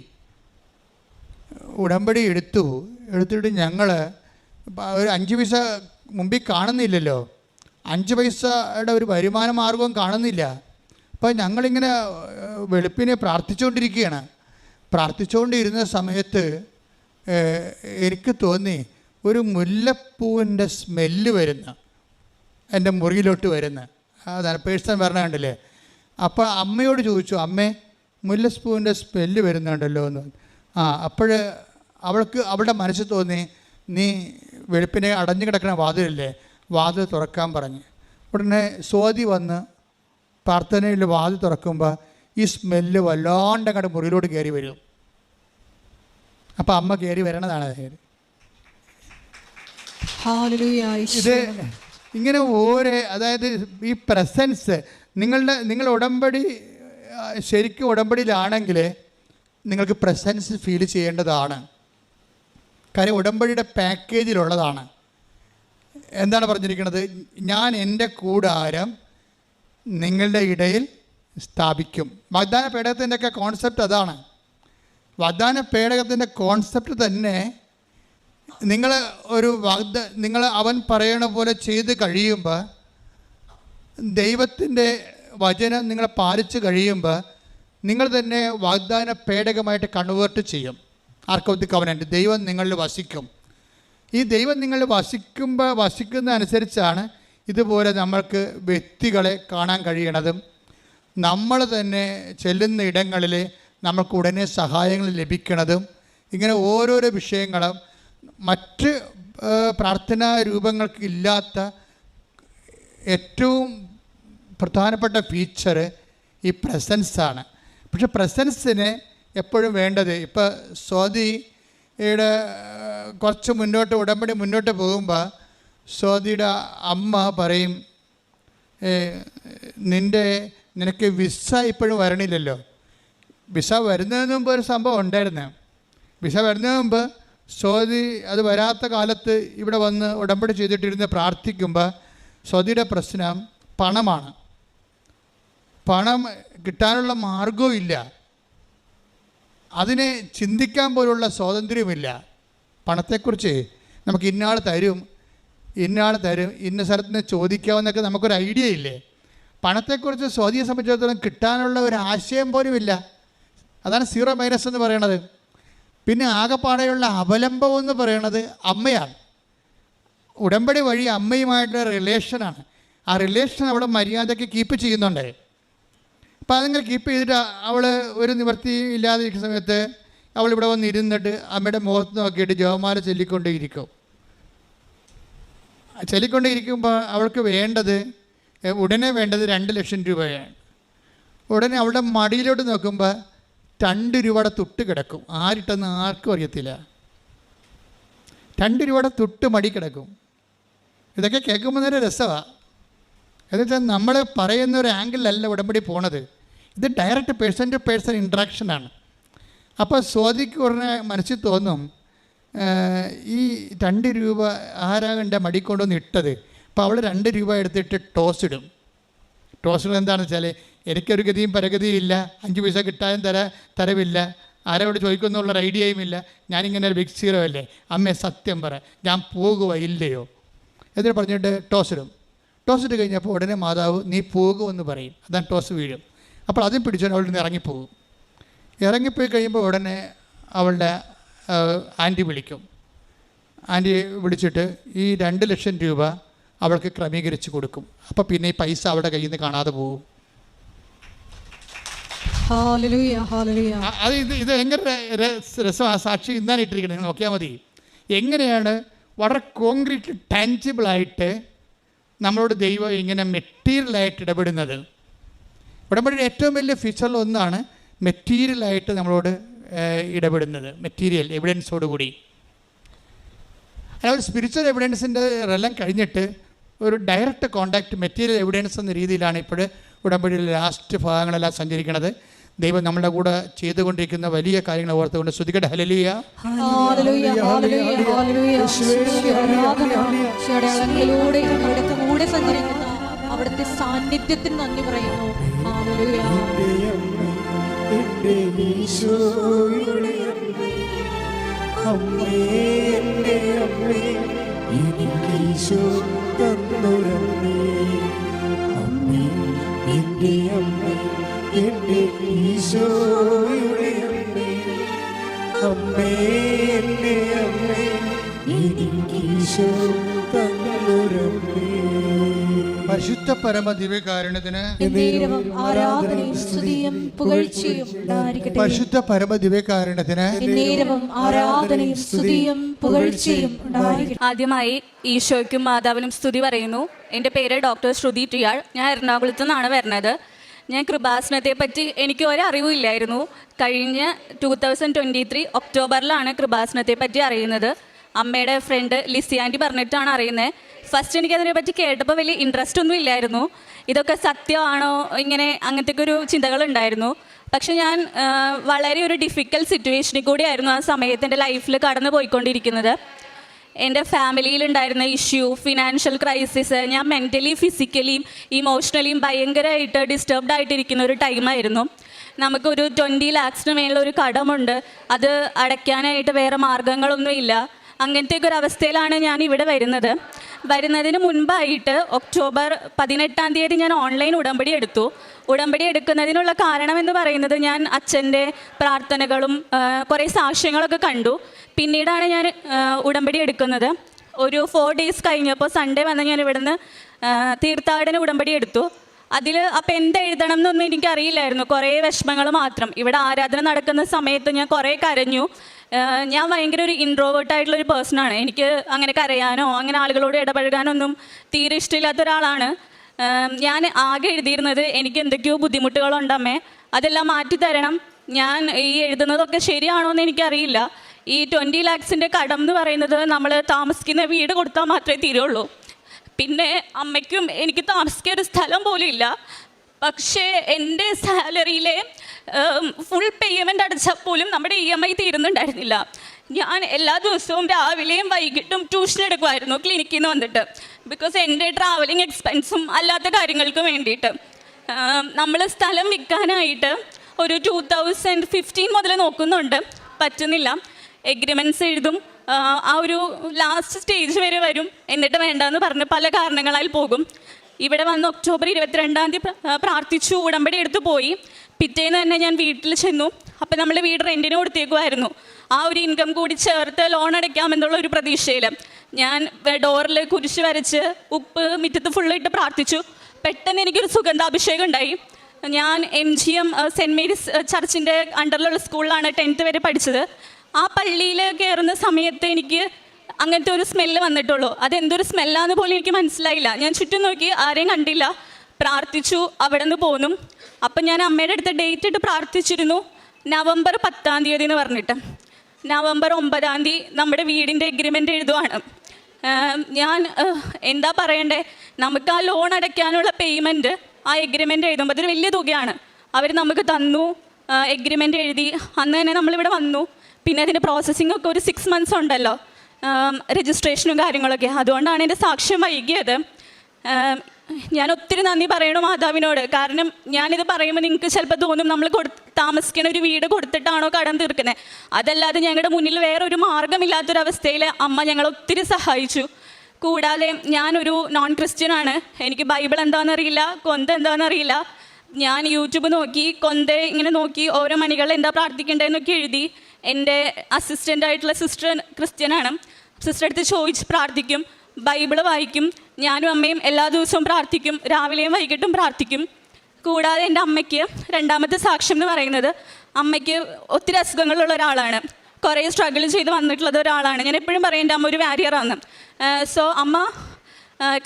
ഉടമ്പടി എടുത്തു. എടുത്തിട്ട് ഞങ്ങൾ ഒരു അഞ്ച് പൈസ മുമ്പിൽ കാണുന്നില്ലല്ലോ. അഞ്ച് പൈസയുടെ ഒരു വരുമാന മാർഗവും കാണുന്നില്ല. അപ്പോൾ ഞങ്ങളിങ്ങനെ വെളുപ്പിനെ പ്രാർത്ഥിച്ചുകൊണ്ടിരിക്കുകയാണ് പ്രാർത്ഥിച്ചുകൊണ്ടിരുന്ന സമയത്ത് എനിക്ക് തോന്നി ഒരു മുല്ലപ്പൂവിന്റെ സ്മെല്ല് വരുന്ന എന്റെ മുറിയിലോട്ട് വരുന്ന അതാണ് പേഴ്സൺ വരണ കണ്ടില്ലേ? അപ്പോൾ അമ്മയോട് ചോദിച്ചു അമ്മേ മുല്ലപ്പൂവിന്റെ സ്മെല്ല് വരുന്നുണ്ടല്ലോ എന്ന് ആ അപ്പോൾ അവൾക്ക് അവളുടെ മനസ്സിൽ തോന്നി നീ വെളുപ്പിനെ അടഞ്ഞു കിടക്കുന്ന വാതിലല്ലേ? വാതിൽ തുറക്കാൻ പറഞ്ഞ്. ഉടനെ സ്വാതി വന്ന് പ്രാർത്ഥനയിൽ വാതിൽ തുറക്കുമ്പോൾ ഈ സ്മെല്ല് വല്ലാണ്ട് അങ്ങോട്ട് മുറിയിലോട്ട് കയറി വരും. അപ്പം അമ്മ കയറി വരണതാണ്. ഇത് ഇങ്ങനെ ഓരോ അതായത് ഈ പ്രസൻസ് നിങ്ങളുടെ നിങ്ങൾ ഉടമ്പടി ശരിക്കും ഉടമ്പടിയിലാണെങ്കിൽ നിങ്ങൾക്ക് പ്രസൻസ് ഫീൽ ചെയ്യേണ്ടതാണ്. കാര്യം ഉടമ്പടിയുടെ പാക്കേജിലുള്ളതാണ് എന്താണ് പറഞ്ഞിരിക്കുന്നത് ഞാൻ എന്റെ കൂടാരം നിങ്ങളുടെ ഇടയിൽ സ്ഥാപിക്കും. വാഗ്ദാന പേടകത്തിന്റെയൊക്കെ കോൺസെപ്റ്റ് അതാണ്. വാഗ്ദാന പേടകത്തിന്റെ കോൺസെപ്റ്റ് തന്നെ നിങ്ങൾ ഒരു വാഗ്ദ നിങ്ങൾ അവൻ പറയണ പോലെ ചെയ്ത് കഴിയുമ്പോൾ ദൈവത്തിന്റെ വചനം നിങ്ങൾ പാലിച്ച് കഴിയുമ്പോൾ നിങ്ങൾ തന്നെ വാഗ്ദാന പേടകമായിട്ട് കൺവേർട്ട് ചെയ്യും. ആർക്കൗത്തി കവനന്റ് ദൈവം നിങ്ങളിൽ വസിക്കും. ഈ ദൈവം നിങ്ങൾ വസിക്കുമ്പോൾ വസിക്കുന്ന അനുസരിച്ചാണ് ഇതുപോലെ നമ്മൾക്ക് വ്യക്തികളെ കാണാൻ കഴിയണതും നമ്മൾ തന്നെ ചെല്ലുന്ന ഇടങ്ങളിൽ നമുക്ക് ഉടനെ സഹായങ്ങൾ ലഭിക്കണതും ഇങ്ങനെ ഓരോരോ വിഷയങ്ങളും മറ്റ് പ്രാർത്ഥനാ രൂപങ്ങൾക്ക് ഇല്ലാത്ത ഏറ്റവും പ്രധാനപ്പെട്ട ഫീച്ചർ ഈ പ്രസൻസാണ് പക്ഷെ പ്രസൻസിന് എപ്പോഴും വേണ്ടത് ഇപ്പോൾ സ്വാതിയുടെ കുറച്ച് മുന്നോട്ട് ഉടമ്പടി മുന്നോട്ട് പോകുമ്പോൾ സ്വാതിയുടെ അമ്മ പറയും "ഏ, നിന്റെ നിനക്ക് വിസ ഇപ്പോഴും വരണില്ലല്ലോ. വിസ വരുന്നതിന് മുമ്പ് ഒരു സംഭവം ഉണ്ടായിരുന്നു. വിസ വരുന്നതിന് മുമ്പ് സ്വതി അത് വരാത്ത കാലത്ത് ഇവിടെ വന്ന് ഉടമ്പടി ചെയ്തിട്ടിരുന്ന് പ്രാർത്ഥിക്കുമ്പോൾ സ്വതിയുടെ പ്രശ്നം പണമാണ്. പണം കിട്ടാനുള്ള മാർഗവും ഇല്ല. അതിനെ ചിന്തിക്കാൻ പോലുള്ള സ്വാതന്ത്ര്യമില്ല പണത്തെക്കുറിച്ച് നമുക്ക് ഇന്നയാൾ തരും ഇന്നയാൾ തരും ഇന്ന സ്ഥലത്ത് നിന്ന് ചോദിക്കാമെന്നൊക്കെ നമുക്കൊരു ഐഡിയ ഇല്ലേ? പണത്തെക്കുറിച്ച് സ്വാതിയെ സംബന്ധിച്ചിടത്തോളം കിട്ടാനുള്ള ഒരു ആശയം പോലും ഇല്ല അതാണ് സീറോ മൈനസ് എന്ന് പറയണത് പിന്നെ ആകെപ്പാടെയുള്ള അവലംബം എന്ന് പറയണത് അമ്മയാണ്. ഉടമ്പടി വഴി അമ്മയുമായിട്ടുള്ള റിലേഷനാണ് ആ റിലേഷൻ അവിടെ മര്യാദയ്ക്ക് കീപ്പ് ചെയ്യുന്നുണ്ട്. അപ്പം അതങ്ങനെ കീപ്പ് ചെയ്തിട്ട് അവൾ ഒരു നിവൃത്തി ഇല്ലാതിരിക്കുന്ന സമയത്ത് അവൾ ഇവിടെ വന്ന് ഇരുന്നിട്ട് അമ്മയുടെ മുഖത്ത് നോക്കിയിട്ട് ജോമാല ചൊല്ലിക്കൊണ്ടേയിരിക്കും. ചൊല്ലിക്കൊണ്ടേയിരിക്കുമ്പോൾ അവൾക്ക് വേണ്ടത് ഉടനെ വേണ്ടത് രണ്ട് ലക്ഷം രൂപയാണ്. ഉടനെ അവളുടെ മടിയിലോട്ട് നോക്കുമ്പോൾ രണ്ട് രൂപയുടെ തുട്ട് കിടക്കും. ആരിട്ടെന്ന് ആർക്കും അറിയത്തില്ല. രണ്ട് രൂപയുടെ തുട്ട് മടി കിടക്കും. ഇതൊക്കെ കേൾക്കുമ്പോൾ നേരെ രസമാണ് എന്നുവെച്ചാൽ നമ്മൾ പറയുന്ന ഒരു ആംഗിളിലല്ല ഉടമ്പടി പോണത്. ഇത് ഡയറക്റ്റ് പേഴ്സൺ ടു പേഴ്സൺ ഇൻട്രാക്ഷനാണ് അപ്പോൾ സ്വാതിക്ക് ഉടനെ മനസ്സിൽ തോന്നും ഈ രണ്ട് രൂപ ആരാകന്റെ മടി കൊണ്ടുവന്ന് ഇട്ടത്? അപ്പോൾ അവൾ രണ്ട് രൂപ എടുത്തിട്ട് ടോസ് ഇടും. ടോസ് ഇടുന്നത് എന്താണെന്ന് വെച്ചാൽ എനിക്കൊരു ഗതിയും പരഗതിയും ഇല്ല. അഞ്ച് പൈസ കിട്ടാനും തര തരവില്ല. ആരോട് ചോദിക്കുന്നുള്ള ഒരു ഐഡിയയും ഇല്ല. ഞാനിങ്ങനെ ഒരു ബിഗ് സീറോ അല്ലേ? അമ്മേ സത്യം പറ. ഞാൻ പോകുക ഇല്ലയോ? എന്നിട്ട് പറഞ്ഞിട്ട് ടോസ് ഇടും. ടോസ് ഇട്ട് കഴിഞ്ഞപ്പോൾ ഉടനെ മാതാവ് നീ പോകുമെന്ന് പറയും. അതാണ് ടോസ് വീഴും അപ്പോൾ അതും പിടിച്ചോ അവളിൽ നിന്ന് ഇറങ്ങിപ്പോകും. ഇറങ്ങിപ്പോയി കഴിയുമ്പോൾ ഉടനെ അവളുടെ ആന്റി വിളിക്കും. ആന്റി വിളിച്ചിട്ട് ഈ രണ്ട് ലക്ഷം രൂപ അവൾക്ക് ക്രമീകരിച്ച് കൊടുക്കും. അപ്പോൾ പിന്നെ ഈ പൈസ അവിടെ കയ്യിൽ നിന്ന് കാണാതെ പോകും. അത് ഇത് ഇത് എങ്ങനെ രസമാണ് സാക്ഷി ഇന്നാണ് ഇട്ടിരിക്കുന്നത് നോക്കിയാൽ മതി. എങ്ങനെയാണ് വളരെ കോൺക്രീറ്റ് ടാൻജിബിളായിട്ട് നമ്മളോട് ദൈവം ഇങ്ങനെ മെറ്റീരിയലായിട്ട് ഇടപെടുന്നത്? ഉടമ്പടിയുടെ ഏറ്റവും വലിയ ഫീച്ചറിൽ ഒന്നാണ് മെറ്റീരിയലായിട്ട് നമ്മളോട് ഇടപെടുന്നത്. മെറ്റീരിയൽ എവിഡൻസോടുകൂടി അതായത് സ്പിരിച്വൽ എവിഡൻസിന്റെ എല്ലാം കഴിഞ്ഞിട്ട് ഒരു ഡയറക്റ്റ് കോണ്ടാക്റ്റ് മെറ്റീരിയൽ എവിഡൻസ് എന്ന രീതിയിലാണ് ഇപ്പോൾ ഉടമ്പടിയിലെ ലാസ്റ്റ് ഭാഗങ്ങളെല്ലാം സഞ്ചരിക്കുന്നത്. ദൈവം നമ്മുടെ കൂടെ ചെയ്തുകൊണ്ടിരിക്കുന്ന വലിയ കാര്യങ്ങൾ ഓർത്തുകൊണ്ട് ശ്രുതികട ഹലലിയ കൂടെ സഞ്ചരിക്കുന്ന അവിടുത്തെ സാന്നിധ്യത്തിന് നന്ദി പറയുന്നു. അമ്മേ അമ്മേ. എനിക്ക് ഈശോ അമ്മേ അമ്മേ അമ്മേ. അമ്മേ അമ്മേ തന്നൊരമ്മേ പരിശുദ്ധ പരമ ദിവ്യകാരുണ്യത്തിന് പരിശുദ്ധ പരമ ദിവ്യകാരുണ്യത്തിന് ആദ്യമായി ഈശോയ്ക്കും മാതാവിനും സ്തുതി പറയുന്നു. എന്റെ പേര് ഡോക്ടർ ശ്രുതി ടിയാൾ ഞാൻ എറണാകുളത്ത് നിന്നാണ് വരുന്നത്. ഞാൻ കൃപാസനത്തെ പറ്റി എനിക്ക് ഒരറിവും ഇല്ലായിരുന്നു കഴിഞ്ഞ ടൂ തൗസൻഡ് ട്വന്റി ത്രീ ഒക്ടോബറിലാണ് കൃപാസനത്തെ പറ്റി അറിയുന്നത്. അമ്മയുടെ ഫ്രണ്ട് ലിസിയാന്റി പറഞ്ഞിട്ടാണ് അറിയുന്നത്. ഫസ്റ്റ് എനിക്ക് അതിനെ പറ്റി കേട്ടപ്പോൾ വലിയ ഇൻട്രസ്റ്റ് ഒന്നും ഇല്ലായിരുന്നു. ഇതൊക്കെ സത്യമാണോ? ഇങ്ങനെ അങ്ങനത്തെ ഒരു ചിന്തകൾ ഉണ്ടായിരുന്നു. പക്ഷെ ഞാൻ വളരെ ഒരു ഡിഫിക്കൽ സിറ്റുവേഷനിൽ കൂടിയായിരുന്നു ആ സമയത്ത് എന്റെ ലൈഫിൽ കടന്നു പോയിക്കൊണ്ടിരിക്കുന്നത്. എന്റെ ഫാമിലിയിലുണ്ടായിരുന്ന ഇഷ്യൂ ഫിനാൻഷ്യൽ ക്രൈസിസ് ഞാൻ മെന്റലി ഫിസിക്കലിയും ഇമോഷണലിയും ഭയങ്കരമായിട്ട് ഡിസ്റ്റർബ്ഡ് ആയിട്ടിരിക്കുന്ന ഒരു ടൈമായിരുന്നു നമുക്കൊരു ട്വന്റി ലാക്സിന് മേലുള്ള ഒരു കടമുണ്ട്. അത് അടയ്ക്കാനായിട്ട് വേറെ മാർഗങ്ങളൊന്നും ഇല്ല അങ്ങനത്തെ ഒരു അവസ്ഥയിലാണ് ഞാൻ ഇവിടെ വരുന്നത്. വരുന്നതിന് മുൻപായിട്ട് ഒക്ടോബർ പതിനെട്ടാം തീയതി ഞാൻ ഓൺലൈൻ ഉടമ്പടി എടുത്തു. ഉടമ്പടി എടുക്കുന്നതിനുള്ള കാരണം എന്ന് പറയുന്നത് ഞാൻ അച്ഛന്റെ പ്രാർത്ഥനകളും കുറേ സാക്ഷ്യങ്ങളൊക്കെ കണ്ടു. പിന്നീടാണ് ഞാൻ ഉടമ്പടി എടുക്കുന്നത്. ഒരു ഫോർ ഡേയ്സ് കഴിഞ്ഞപ്പോൾ സൺഡേ വന്ന് ഞാൻ ഇവിടുന്ന് തീർത്ഥാടന ഉടമ്പടി എടുത്തു. അതിൽ അപ്പം എന്ത് എഴുതണം എന്നൊന്നും എനിക്കറിയില്ലായിരുന്നു. കുറേ വിഷമങ്ങൾ മാത്രം. ഇവിടെ ആരാധന നടക്കുന്ന സമയത്ത് ഞാൻ കുറേ കരഞ്ഞു. ഞാൻ ഭയങ്കര ഒരു ഇൻട്രോവേർട്ട് ആയിട്ടുള്ള ഒരു പേഴ്സണാണ് എനിക്ക് അങ്ങനെ കരയാനോ അങ്ങനെ ആളുകളോട് ഇടപഴകാനോ ഒന്നും തീരെ ഇഷ്ടമില്ലാത്ത ഒരാളാണ്. ഞാൻ ആകെ എഴുതിയിരുന്നത് എനിക്ക് എന്തൊക്കെയോ ബുദ്ധിമുട്ടുകളുണ്ടമ്മേ അതെല്ലാം മാറ്റി തരണം. ഞാൻ ഈ എഴുതുന്നതൊക്കെ ശരിയാണോ എന്ന് എനിക്കറിയില്ല. ഈ ട്വന്റി ലാക്സിന്റെ കടം എന്ന് പറയുന്നത് നമ്മൾ താമസിക്കുന്ന വീട് കൊടുത്താൽ മാത്രമേ തീരുള്ളൂ. പിന്നെ അമ്മയ്ക്കും എനിക്ക് താമസിക്കാൻ ഒരു സ്ഥലം പോലും ഇല്ല. പക്ഷേ എന്റെ സാലറിയിലെ ഫുൾ പേയ്മെന്റ് അടച്ചാൽ പോലും നമ്മുടെ ഇ എം ഐ തീരുന്നുണ്ടായിരുന്നില്ല. ഞാൻ എല്ലാ ദിവസവും രാവിലെയും വൈകിട്ടും ട്യൂഷൻ എടുക്കുമായിരുന്നു ക്ലിനിക്കിൽ നിന്ന് വന്നിട്ട്. ബിക്കോസ് എന്റെ ട്രാവലിംഗ് എക്സ്പെൻസും അല്ലാത്ത കാര്യങ്ങൾക്കും വേണ്ടിയിട്ട്. നമ്മൾ സ്ഥലം വിൽക്കാനായിട്ട് ഒരു ടു തൗസൻഡ് ഫിഫ്റ്റീൻ മുതൽ നോക്കുന്നുണ്ട്. പറ്റുന്നില്ല. എഗ്രിമെന്റ്സ് എഴുതും. ആ, ആ ഒരു ലാസ്റ്റ് സ്റ്റേജ് വരെ വരും. എന്നിട്ട് വേണ്ടെന്ന് പറഞ്ഞ് പല കാരണങ്ങളാൽ പോകും. ഇവിടെ വന്ന് ഒക്ടോബർ ഇരുപത്തിരണ്ടാം തീയതി പ്രാർത്ഥിച്ചു ഉടമ്പടി എടുത്തു പോയി. പിറ്റേന്ന് തന്നെ ഞാൻ വീട്ടിൽ ചെന്നു. അപ്പം നമ്മൾ വീട് റെന്റിന് കൊടുത്തേക്കുമായിരുന്നു ആ ഒരു ഇൻകം കൂടി ചേർത്ത് ലോൺ അടയ്ക്കാമെന്നുള്ള ഒരു പ്രതീക്ഷയിൽ ഞാൻ ഡോറിൽ കുരിശ് വരച്ച് ഉപ്പ് മുറ്റത്ത് ഫുള്ളിട്ട് പ്രാർത്ഥിച്ചു. പെട്ടെന്ന് എനിക്കൊരു സുഗന്ധാഭിഷേകം ഉണ്ടായി. ഞാൻ M G M Saint Mary's ചർച്ചിന്റെ അണ്ടറിലുള്ള സ്കൂളിലാണ് ടെൻത്ത് വരെ പഠിച്ചത്. ആ പള്ളിയിൽ കയറുന്ന സമയത്ത് എനിക്ക് അങ്ങനത്തെ ഒരു സ്മെല്ല് വന്നിട്ടുള്ളൂ. അതെന്തൊരു സ്മെല്ലാന്ന് പോലും എനിക്ക് മനസ്സിലായില്ല. ഞാൻ ചുറ്റും നോക്കി ആരെയും കണ്ടില്ല. പ്രാർത്ഥിച്ചു അവിടെ നിന്ന് പോന്നു. അപ്പം ഞാൻ അമ്മയുടെ അടുത്ത് ഡേറ്റ് ഇട്ട് പ്രാർത്ഥിച്ചിരുന്നു. നവംബർ പത്താം തീയതി എന്ന് പറഞ്ഞിട്ട്. നവംബർ ഒമ്പതാം തീയതി നമ്മുടെ വീടിന്റെ എഗ്രിമെന്റ് എഴുതുവാണ്. ഞാൻ എന്താ പറയണ്ടേ? നമുക്ക് ആ ലോൺ അടയ്ക്കാനുള്ള പേയ്മെന്റ് ആ എഗ്രിമെന്റ് എഴുതുമ്പോൾ അതൊരു വലിയ തുകയാണ്. അവർ നമുക്ക് തന്നു എഗ്രിമെന്റ് എഴുതി. അന്ന് തന്നെ നമ്മളിവിടെ വന്നു. പിന്നെ അതിന്റെ പ്രോസസ്സിംഗ് ഒക്കെ ഒരു സിക്സ് മന്ത്സ് ഉണ്ടല്ലോ. രജിസ്ട്രേഷനും കാര്യങ്ങളൊക്കെ. അതുകൊണ്ടാണ് എന്റെ സാക്ഷ്യം വൈകിയത് ഞാൻ ഒത്തിരി നന്ദി പറയണു മാതാവിനോട്. കാരണം ഞാനിത് പറയുമ്പോൾ നിങ്ങൾക്ക് ചിലപ്പോൾ തോന്നും നമ്മൾ കൊടു താമസിക്കുന്ന ഒരു വീട് കൊടുത്തിട്ടാണോ കടം തീർക്കുന്നത് അതല്ലാതെ ഞങ്ങളുടെ മുന്നിൽ വേറെ ഒരു മാർഗമില്ലാത്തൊരവസ്ഥയിൽ അമ്മ ഞങ്ങളെ ഒത്തിരി സഹായിച്ചു. കൂടാതെ ഞാനൊരു നോൺ ക്രിസ്ത്യൻ ആണ്. എനിക്ക് ബൈബിൾ എന്താണെന്നറിയില്ല കൊന്ത എന്താണെന്നറിയില്ല ഞാൻ യൂട്യൂബ് നോക്കി കൊന്ത ഇങ്ങനെ നോക്കി ഓരോ മണികൾ എന്താ പ്രാർത്ഥിക്കേണ്ടതെന്നൊക്കെ എഴുതി. എന്റെ അസിസ്റ്റന്റ് ആയിട്ടുള്ള സിസ്റ്റർ ക്രിസ്ത്യനാണ്. സിസ്റ്റർ അടുത്ത് ചോദിച്ച് പ്രാർത്ഥിക്കും. ബൈബിൾ വായിക്കും. ഞാനും അമ്മയും എല്ലാ ദിവസവും പ്രാർത്ഥിക്കും. രാവിലെയും വൈകിട്ടും പ്രാർത്ഥിക്കും. കൂടാതെ എന്റെ അമ്മയ്ക്ക് രണ്ടാമത്തെ സാക്ഷ്യം എന്ന് പറയുന്നത് അമ്മയ്ക്ക് ഒത്തിരി അസുഖങ്ങളുള്ള ഒരാളാണ്. കുറേ സ്ട്രഗിൾ ചെയ്ത് വന്നിട്ടുള്ളത് ഒരാളാണ്. ഞാൻ എപ്പോഴും പറയും എന്റെ അമ്മ ഒരു വാരിയറാണ് സോ അമ്മ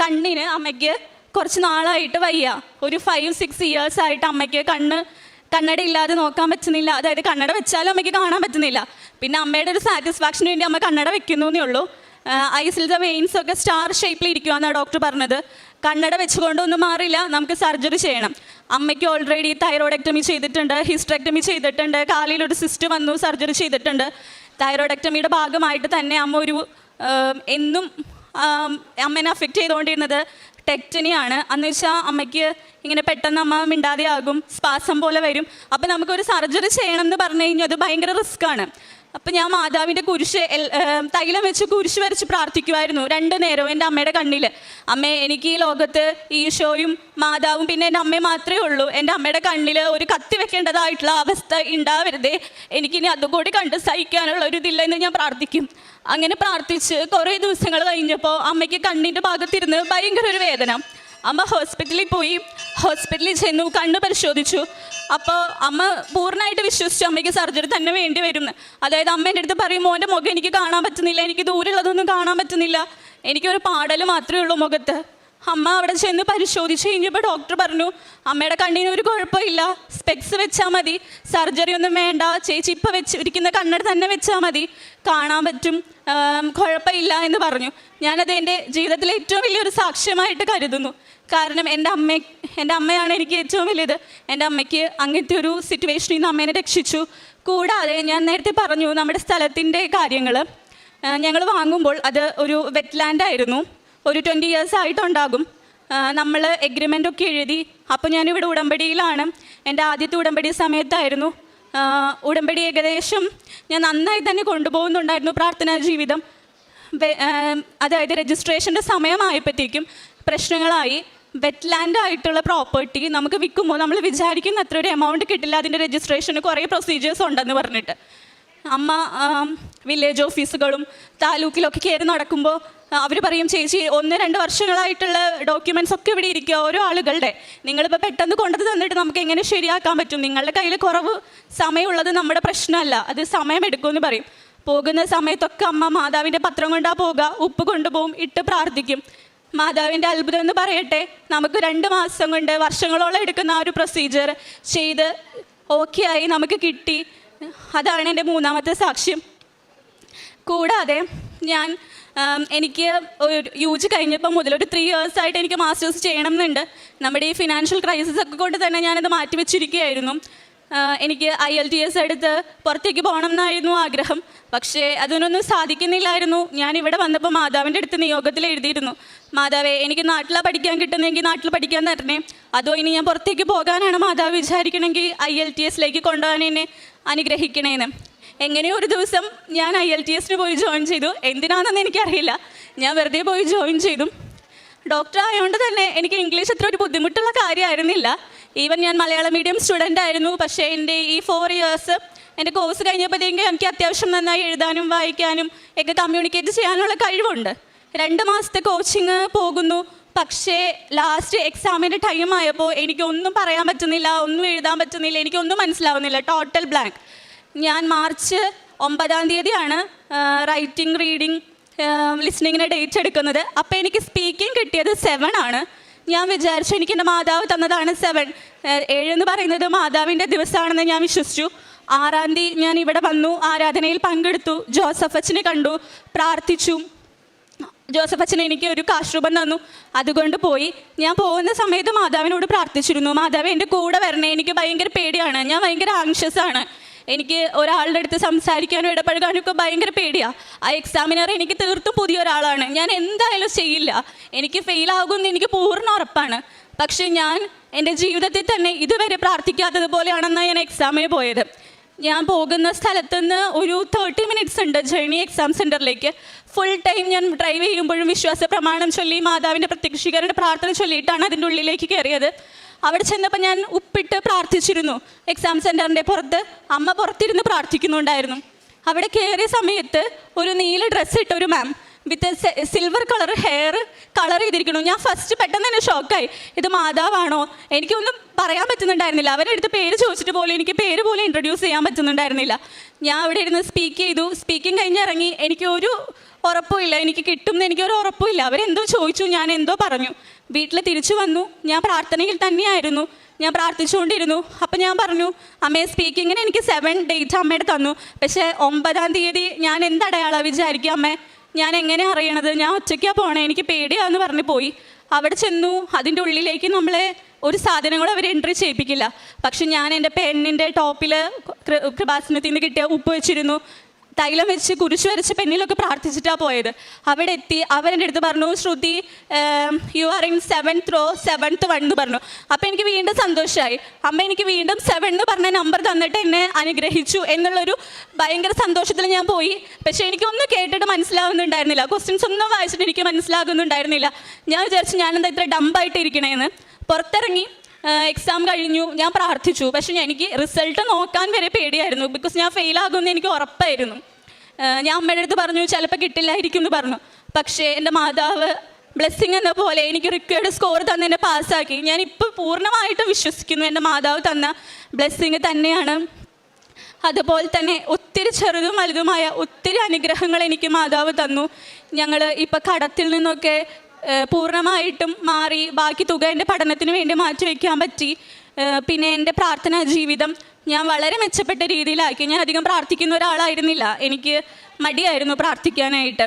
കണ്ണിന് അമ്മയ്ക്ക് കുറച്ച് നാളായിട്ട് വയ്യ. ഒരു ഫൈവ് സിക്സ് ഇയേഴ്സ് ആയിട്ട് അമ്മയ്ക്ക് കണ്ണ് കണ്ണട ഇല്ലാതെ നോക്കാൻ പറ്റുന്നില്ല. അതായത് കണ്ണട വെച്ചാലും അമ്മയ്ക്ക് കാണാൻ പറ്റുന്നില്ല. പിന്നെ അമ്മയുടെ ഒരു സാറ്റിസ്ഫാക്ഷന് വേണ്ടി അമ്മ കണ്ണട വെക്കുന്നു എന്നേ ഉള്ളൂ. ഐസിലത്തെ വെയിൻസ് ഒക്കെ സ്റ്റാർ ഷേപ്പിൽ ഇരിക്കുമെന്നാണ് ഡോക്ടർ പറഞ്ഞത്. കണ്ണട വെച്ചുകൊണ്ടൊന്നും മാറില്ല നമുക്ക് സർജറി ചെയ്യണം. അമ്മയ്ക്ക് ഓൾറെഡി തൈറോയിഡക്ടമി ചെയ്തിട്ടുണ്ട് ഹിസ്റ്ററക്ടമി ചെയ്തിട്ടുണ്ട് കാലിൽ ഒരു സിസ്റ്റ് വന്നു സർജറി ചെയ്തിട്ടുണ്ട്. തൈറോയിഡക്ടമിയുടെ ഭാഗമായിട്ട് തന്നെ അമ്മ ഒരു എന്നും അമ്മേനെ അഫക്റ്റ് ചെയ്തുകൊണ്ടിരുന്നത് ടെക്റ്റനിയാണ്. അന്ന് വെച്ചാൽ അമ്മയ്ക്ക് ഇങ്ങനെ പെട്ടെന്ന് അമ്മ മിണ്ടാതെയാകും സ്പാസം പോലെ വരും. അപ്പം നമുക്കൊരു സർജറി ചെയ്യണം എന്ന് പറഞ്ഞു കഴിഞ്ഞാൽ അത് ഭയങ്കര റിസ്ക്കാണ്. അപ്പം ഞാൻ മാതാവിന്റെ കുരിശ് തൈലം വെച്ച് കുരിശ് വരച്ച് പ്രാർത്ഥിക്കുമായിരുന്നു രണ്ട് നേരവും എന്റെ അമ്മയുടെ കണ്ണിൽ അമ്മ എനിക്ക് ഈ ലോകത്ത് ഈശോയും മാതാവും പിന്നെ എന്റെ അമ്മയും മാത്രമേ ഉള്ളൂ. എന്റെ അമ്മയുടെ കണ്ണിൽ ഒരു കത്തി വെക്കേണ്ടതായിട്ടുള്ള അവസ്ഥ ഉണ്ടാവരുതേ എനിക്കിനി അതുകൂടി കണ്ട് സഹിക്കാനുള്ള ഒരു ഇതില്ല എന്ന് ഞാൻ പ്രാർത്ഥിക്കും. അങ്ങനെ പ്രാർത്ഥിച്ച് കുറേ ദിവസങ്ങൾ കഴിഞ്ഞപ്പോൾ അമ്മയ്ക്ക് കണ്ണിന്റെ ഭാഗത്തിരുന്ന് ഭയങ്കര ഒരു വേദന. അമ്മ ഹോസ്പിറ്റലിൽ പോയി. ഹോസ്പിറ്റലിൽ ചെന്നു കണ്ണ് പരിശോധിച്ചു. അപ്പോൾ അമ്മ പൂർണമായിട്ട് വിശ്വസിച്ചു അമ്മയ്ക്ക് സർജറി തന്നെ വേണ്ടി വരും അതായത് അമ്മ എന്റെ അടുത്ത് പറയും മോന്റെ മുഖം എനിക്ക് കാണാൻ പറ്റുന്നില്ല എനിക്ക് ദൂരെയുള്ളതൊന്നും കാണാൻ പറ്റുന്നില്ല. എനിക്കൊരു പാടൽ മാത്രമേ ഉള്ളൂ മുഖത്ത്. അമ്മ അവിടെ ചെന്ന് പരിശോധിച്ച് കഴിഞ്ഞപ്പോൾ ഡോക്ടർ പറഞ്ഞു അമ്മയുടെ കണ്ണിന് ഒരു കുഴപ്പമില്ല. സ്പെക്സ് വെച്ചാൽ മതി. സർജറി ഒന്നും വേണ്ട. ചേച്ചി ഇപ്പം വെച്ച് ഇരിക്കുന്ന കണ്ണട തന്നെ വെച്ചാൽ മതി. കാണാൻ പറ്റും. കുഴപ്പമില്ല എന്ന് പറഞ്ഞു. ഞാനത് എന്റെ ജീവിതത്തിലെ ഏറ്റവും വലിയൊരു സാക്ഷ്യമായിട്ട് കരുതുന്നു. കാരണം എന്റെ അമ്മ എന്റെ അമ്മയാണ് എനിക്ക് ഏറ്റവും വലിയത് എന്റെ അമ്മയ്ക്ക് അങ്ങനത്തെ ഒരു സിറ്റുവേഷനിൽ നിന്ന് അമ്മേനെ രക്ഷിച്ചു. കൂടാതെ ഞാൻ നേരത്തെ പറഞ്ഞു നമ്മുടെ സ്ഥലത്തിന്റെ കാര്യങ്ങൾ ഞങ്ങൾ വാങ്ങുമ്പോൾ അത് ഒരു വെറ്റ്ലാൻഡ് ആയിരുന്നു. ഒരു ട്വന്റി ഇയേഴ്സ് ആയിട്ടുണ്ടാകും. നമ്മൾ എഗ്രിമെന്റ് ഒക്കെ എഴുതി. അപ്പോൾ ഞാനിവിടെ ഉടമ്പടിയിലാണ്. എന്റെ ആദ്യത്തെ ഉടമ്പടി സമയത്തായിരുന്നു. ഉടമ്പടി ഏകദേശം ഞാൻ നന്നായി തന്നെ കൊണ്ടുപോകുന്നുണ്ടായിരുന്നു പ്രാർത്ഥനാ ജീവിതം. അതായത് രജിസ്ട്രേഷന്റെ സമയമായപ്പോഴത്തേക്കും പ്രശ്നങ്ങളായി. വെറ്റ്ലാൻഡ് ആയിട്ടുള്ള പ്രോപ്പർട്ടി നമുക്ക് വിൽക്കുമ്പോൾ നമ്മൾ വിചാരിക്കുന്ന അത്ര ഒരു എമൗണ്ട് കിട്ടില്ല. അതിന്റെ രജിസ്ട്രേഷന് കുറേ പ്രൊസീജിയേഴ്സ് ഉണ്ടെന്ന് പറഞ്ഞിട്ട്. അമ്മ വില്ലേജ് ഓഫീസുകളും താലൂക്കിലൊക്കെ കയറി നടക്കുമ്പോൾ അവർ പറയും ചേച്ചി ഒന്ന് രണ്ട് വർഷങ്ങളായിട്ടുള്ള ഡോക്യുമെന്റ്സ് ഒക്കെ ഇവിടെ ഇരിക്കുക ഓരോ ആളുകളുടെ. നിങ്ങളിപ്പോൾ പെട്ടെന്ന് കൊണ്ടു തന്നിട്ട് നമുക്ക് എങ്ങനെ ശരിയാക്കാൻ പറ്റും? നിങ്ങളുടെ കയ്യിൽ കുറവ് സമയമുള്ളത് നമ്മുടെ പ്രശ്നമല്ല അത് സമയമെടുക്കുമെന്ന് പറയും. പോകുന്ന സമയത്തൊക്കെ അമ്മ മാതാവിന്റെ പത്രം കൊണ്ടാ പോകുക ഉപ്പ് കൊണ്ടുപോകും ഇട്ട് പ്രാർത്ഥിക്കും. മാതാവിന്റെ അത്ഭുതം എന്ന് പറയട്ടെ നമുക്ക് രണ്ട് മാസം കൊണ്ട് വർഷങ്ങളോളം എടുക്കുന്ന ആ ഒരു പ്രൊസീജിയർ ചെയ്ത് ഓക്കെ ആയി നമുക്ക് കിട്ടി. അതാണ് എന്റെ മൂന്നാമത്തെ സാക്ഷ്യം. കൂടാതെ ഞാൻ എനിക്ക് ഒരു യു ജി കഴിഞ്ഞപ്പോൾ മുതൽ ഒരു ത്രീ ഇയേഴ്സ് ആയിട്ട് എനിക്ക് മാസ്റ്റേഴ്സ് ചെയ്യണം എന്നുണ്ട്. നമ്മുടെ ഈ ഫിനാൻഷ്യൽ ക്രൈസിസ് ഒക്കെ കൊണ്ട് തന്നെ ഞാനത് മാറ്റി വെച്ചിരിക്കുകയായിരുന്നു ആ, എനിക്ക് ഐ എൽ ടി എസ് എടുത്ത് പുറത്തേക്ക് പോകണം എന്നായിരുന്നു ആഗ്രഹം. പക്ഷേ അതിനൊന്നും സാധിക്കുന്നില്ലായിരുന്നു. ഞാൻ ഇവിടെ വന്നപ്പോൾ മാതാവിന്റെ അടുത്ത് നിയോഗത്തിൽ എഴുതിയിരുന്നു. മാതാവേ എനിക്ക് നാട്ടിലാണ് പഠിക്കാൻ കിട്ടുന്നെങ്കിൽ നാട്ടിൽ പഠിക്കാൻ തരണേ. അതോ ഇനി ഞാൻ പുറത്തേക്ക് പോകാനാണ് മാതാവ് വിചാരിക്കണമെങ്കിൽ ഐ എൽ ടി എസിലേക്ക് കൊണ്ടുപോകാൻ എന്നെ അനുഗ്രഹിക്കണേന്ന്. എങ്ങനെയോ ഒരു ദിവസം ഞാൻ ഐ എൽ ടി എസിന് പോയി ജോയിൻ ചെയ്തു. എന്തിനാണെന്ന് എനിക്കറിയില്ല. ഞാൻ വെറുതെ പോയി ജോയിൻ ചെയ്തു. ഡോക്ടർ ആയതുകൊണ്ട് തന്നെ എനിക്ക് ഇംഗ്ലീഷ് അത്ര ഒരു ബുദ്ധിമുട്ടുള്ള കാര്യമായിരുന്നില്ല. ഈവൻ ഞാൻ മലയാളം മീഡിയം സ്റ്റുഡന്റ് ആയിരുന്നു. പക്ഷേ എന്റെ ഈ ഫോർ ഇയേഴ്സ് എന്റെ കോഴ്സ് കഴിഞ്ഞപ്പോഴത്തേക്കും എനിക്ക് അത്യാവശ്യം നന്നായി എഴുതാനും വായിക്കാനും ഒക്കെ കമ്മ്യൂണിക്കേറ്റ് ചെയ്യാനുള്ള കഴിവുണ്ട്. രണ്ട് മാസത്തെ കോച്ചിങ് പോകുന്നു. പക്ഷേ ലാസ്റ്റ് എക്സാമിന്റെ ടൈം ആയപ്പോൾ എനിക്കൊന്നും പറയാൻ പറ്റുന്നില്ല ഒന്നും എഴുതാൻ പറ്റുന്നില്ല എനിക്കൊന്നും മനസ്സിലാവുന്നില്ല. ടോട്ടൽ ബ്ലാങ്ക് ഞാൻ മാർച്ച് ഒമ്പതാം തീയതിയാണ് റൈറ്റിംഗ് റീഡിംഗ് ലിസ്ണിങ്ങിന് ഡേറ്റ് എടുക്കുന്നത്. അപ്പോൾ എനിക്ക് സ്പീക്കിംഗ് കിട്ടിയത് സെവൻ ആണ്. ഞാൻ വിചാരിച്ചു എനിക്ക് എന്റെ മാതാവ് തന്നതാണ് സെവൻ ഏഴെന്ന് പറയുന്നത് മാതാവിന്റെ ദിവസമാണെന്ന് ഞാൻ വിശ്വസിച്ചു. ആറാം തീയതി ഞാൻ ഇവിടെ വന്നു ആരാധനയിൽ പങ്കെടുത്തു ജോസഫ് അച്ഛനെ കണ്ടു പ്രാർത്ഥിച്ചു. ജോസഫ് അച്ഛൻ എനിക്ക് ഒരു കാശ്രൂപം തന്നു. അതുകൊണ്ട് പോയി. ഞാൻ പോകുന്ന സമയത്ത് മാതാവിനോട് പ്രാർത്ഥിച്ചിരുന്നു. മാതാവ് എന്റെ കൂടെ വരണേ എനിക്ക് ഭയങ്കര പേടിയാണ്. ഞാൻ ഭയങ്കര ആങ്ഷ്യസ് ആണ്. എനിക്ക് ഒരാളുടെ അടുത്ത് സംസാരിക്കാനും ഇടപഴകാനും ഒക്കെ ഭയങ്കര പേടിയാണ് ആ എക്സാമിനർ എനിക്ക് തീർത്തും പുതിയ ഒരാളാണ്. ഞാൻ എന്തായാലും ചെയ്യില്ല. എനിക്ക് ഫെയിൽ ആകുമെന്ന് എനിക്ക് പൂർണ ഉറപ്പാണ്. പക്ഷേ ഞാൻ എന്റെ ജീവിതത്തിൽ തന്നെ ഇതുവരെ പ്രാർത്ഥിക്കാത്തതുപോലെയാണെന്നാണ് ഞാൻ എക്സാമിന് പോയത്. ഞാൻ പോകുന്ന സ്ഥലത്ത് നിന്ന് ഒരു തേർട്ടി മിനിറ്റ്സ് ഉണ്ട് ജേണി എക്സാം സെന്ററിലേക്ക് ഫുൾ ടൈം ഞാൻ ഡ്രൈവ് ചെയ്യുമ്പോഴും വിശ്വാസ പ്രമാണം ചൊല്ലി മാതാവിന്റെ പ്രത്യക്ഷീകരണ പ്രാർത്ഥന ചൊല്ലിയിട്ടാണ് അതിന്റെ ഉള്ളിലേക്ക് കയറിയത്. അവിടെ ചെന്നപ്പോൾ ഞാൻ ഉപ്പിട്ട് പ്രാർത്ഥിച്ചിരുന്നു. എക്സാം സെന്ററിന്റെ പുറത്ത് അമ്മ പുറത്തിരുന്ന് പ്രാർത്ഥിക്കുന്നുണ്ടായിരുന്നു. അവിടെ കയറിയ സമയത്ത് ഒരു നീല ഡ്രസ്സ് ഇട്ട ഒരു ma'am with silver colour hair colour ചെയ്തിരിക്കുന്നു. ഞാൻ ഫസ്റ്റ് പെട്ടെന്ന് തന്നെ ഷോക്കായി ഇത് മാതാവാണോ? എനിക്കൊന്നും പറയാൻ പറ്റുന്നുണ്ടായിരുന്നില്ല. അവരുടെ അടുത്ത് പേര് ചോദിച്ചിട്ട് പോലും എനിക്ക് പേര് പോലും ഇൻട്രൊഡ്യൂസ് ചെയ്യാൻ പറ്റുന്നുണ്ടായിരുന്നില്ല. ഞാൻ അവിടെ ഇരുന്ന് സ്പീക്ക് ചെയ്തു. സ്പീക്കിംഗ് കഴിഞ്ഞിറങ്ങി എനിക്ക് ഒരു ഉറപ്പുമില്ല. എനിക്ക് കിട്ടും എന്ന് എനിക്കൊരു ഉറപ്പുമില്ല. അവരെന്തോ ചോദിച്ചു ഞാൻ എന്തോ പറഞ്ഞു. വീട്ടിൽ തിരിച്ചു വന്നു. ഞാൻ പ്രാർത്ഥനയിൽ തന്നെയായിരുന്നു. ഞാൻ പ്രാർത്ഥിച്ചുകൊണ്ടിരുന്നു. അപ്പം ഞാൻ പറഞ്ഞു അമ്മയെ സ്പീക്കിങ്ങിന് എനിക്ക് സെവൻ ഡേറ്റ് അമ്മയുടെ തന്നു. പക്ഷേ ഒമ്പതാം തീയതി ഞാൻ എന്തടയാളാണ് വിചാരിക്കുക അമ്മേ? ഞാൻ എങ്ങനെ അറിയണത്? ഞാൻ ഒറ്റയ്ക്കാണ് പോണേ. എനിക്ക് പേടിയാന്ന് പറഞ്ഞു പോയി. അവിടെ ചെന്നു. അതിന്റെ ഉള്ളിലേക്ക് നമ്മളെ ഒരു സാധനങ്ങളും അവർ എൻട്രി ചെയ്യിപ്പിക്കില്ല. പക്ഷെ ഞാൻ എന്റെ പെണ്ണിന്റെ ടോപ്പിൽ കൃപാസനത്തിൽ നിന്ന് കിട്ടിയ ഉപ്പ് വെച്ചിരുന്നു. തൈലം വെച്ച് കുരിശു വരച്ച് പെണ്ണിലൊക്കെ പ്രാർത്ഥിച്ചിട്ടാണ് പോയത്. അവിടെ എത്തി അവരെന്റെ അടുത്ത് പറഞ്ഞു Shruti you are in seventh row seventh one എന്ന് പറഞ്ഞു. അപ്പോൾ എനിക്ക് വീണ്ടും സന്തോഷമായി അമ്മ എനിക്ക് വീണ്ടും സെവൻ എന്ന് പറഞ്ഞ നമ്പർ തന്നിട്ട് എന്നെ അനുഗ്രഹിച്ചു എന്നുള്ളൊരു ഭയങ്കര സന്തോഷത്തിൽ ഞാൻ പോയി. പക്ഷേ എനിക്കൊന്നും കേട്ടിട്ട് മനസ്സിലാവുന്നുണ്ടായിരുന്നില്ല. ക്വസ്റ്റ്യൻസ് ഒന്നും വായിച്ചിട്ട് എനിക്ക് മനസ്സിലാകുന്നുണ്ടായിരുന്നില്ല. ഞാൻ വിചാരിച്ചു ഞാനെന്താ ഇത്ര ഡമ്പായിട്ട് ഇരിക്കണേന്ന് പുറത്തിറങ്ങി എക്സാം കഴിഞ്ഞു. ഞാൻ പ്രാർത്ഥിച്ചു. പക്ഷെ എനിക്ക് റിസൾട്ട് നോക്കാൻ വരെ പേടിയായിരുന്നു. ബിക്കോസ് ഞാൻ ഫെയിൽ ആകുമെന്ന് എനിക്ക് ഉറപ്പായിരുന്നു. ഞാൻ അമ്മയുടെ അടുത്ത് പറഞ്ഞു ചിലപ്പോൾ കിട്ടില്ലായിരിക്കും എന്ന് പറഞ്ഞു. പക്ഷേ എന്റെ മാതാവ് ബ്ലെസ്സിങ് എന്ന പോലെ എനിക്ക് റിക്വയർഡ് സ്കോർ തന്നെ എന്നെ പാസ്സാക്കി. ഞാൻ ഇപ്പോൾ പൂർണമായിട്ടും വിശ്വസിക്കുന്നു. എന്റെ മാതാവ് തന്ന ബ്ലെസ്സിങ് തന്നെയാണ്. അതുപോലെ തന്നെ ഒത്തിരി ചെറുതും വലുതുമായ ഒത്തിരി അനുഗ്രഹങ്ങൾ എനിക്ക് മാതാവ് തന്നു. ഞങ്ങൾ ഇപ്പോൾ കടത്തിൽ നിന്നൊക്കെ പൂർണമായിട്ടും മാറി ബാക്കി തുക എന്റെ പഠനത്തിന് വേണ്ടി മാറ്റി വയ്ക്കാൻ പറ്റി. പിന്നെ എന്റെ പ്രാർത്ഥനാ ജീവിതം ഞാൻ വളരെ മെച്ചപ്പെട്ട രീതിയിലാക്കി. ഞാൻ അധികം പ്രാർത്ഥിക്കുന്ന ഒരാളായിരുന്നില്ല. എനിക്ക് മടിയായിരുന്നു പ്രാർത്ഥിക്കാനായിട്ട്.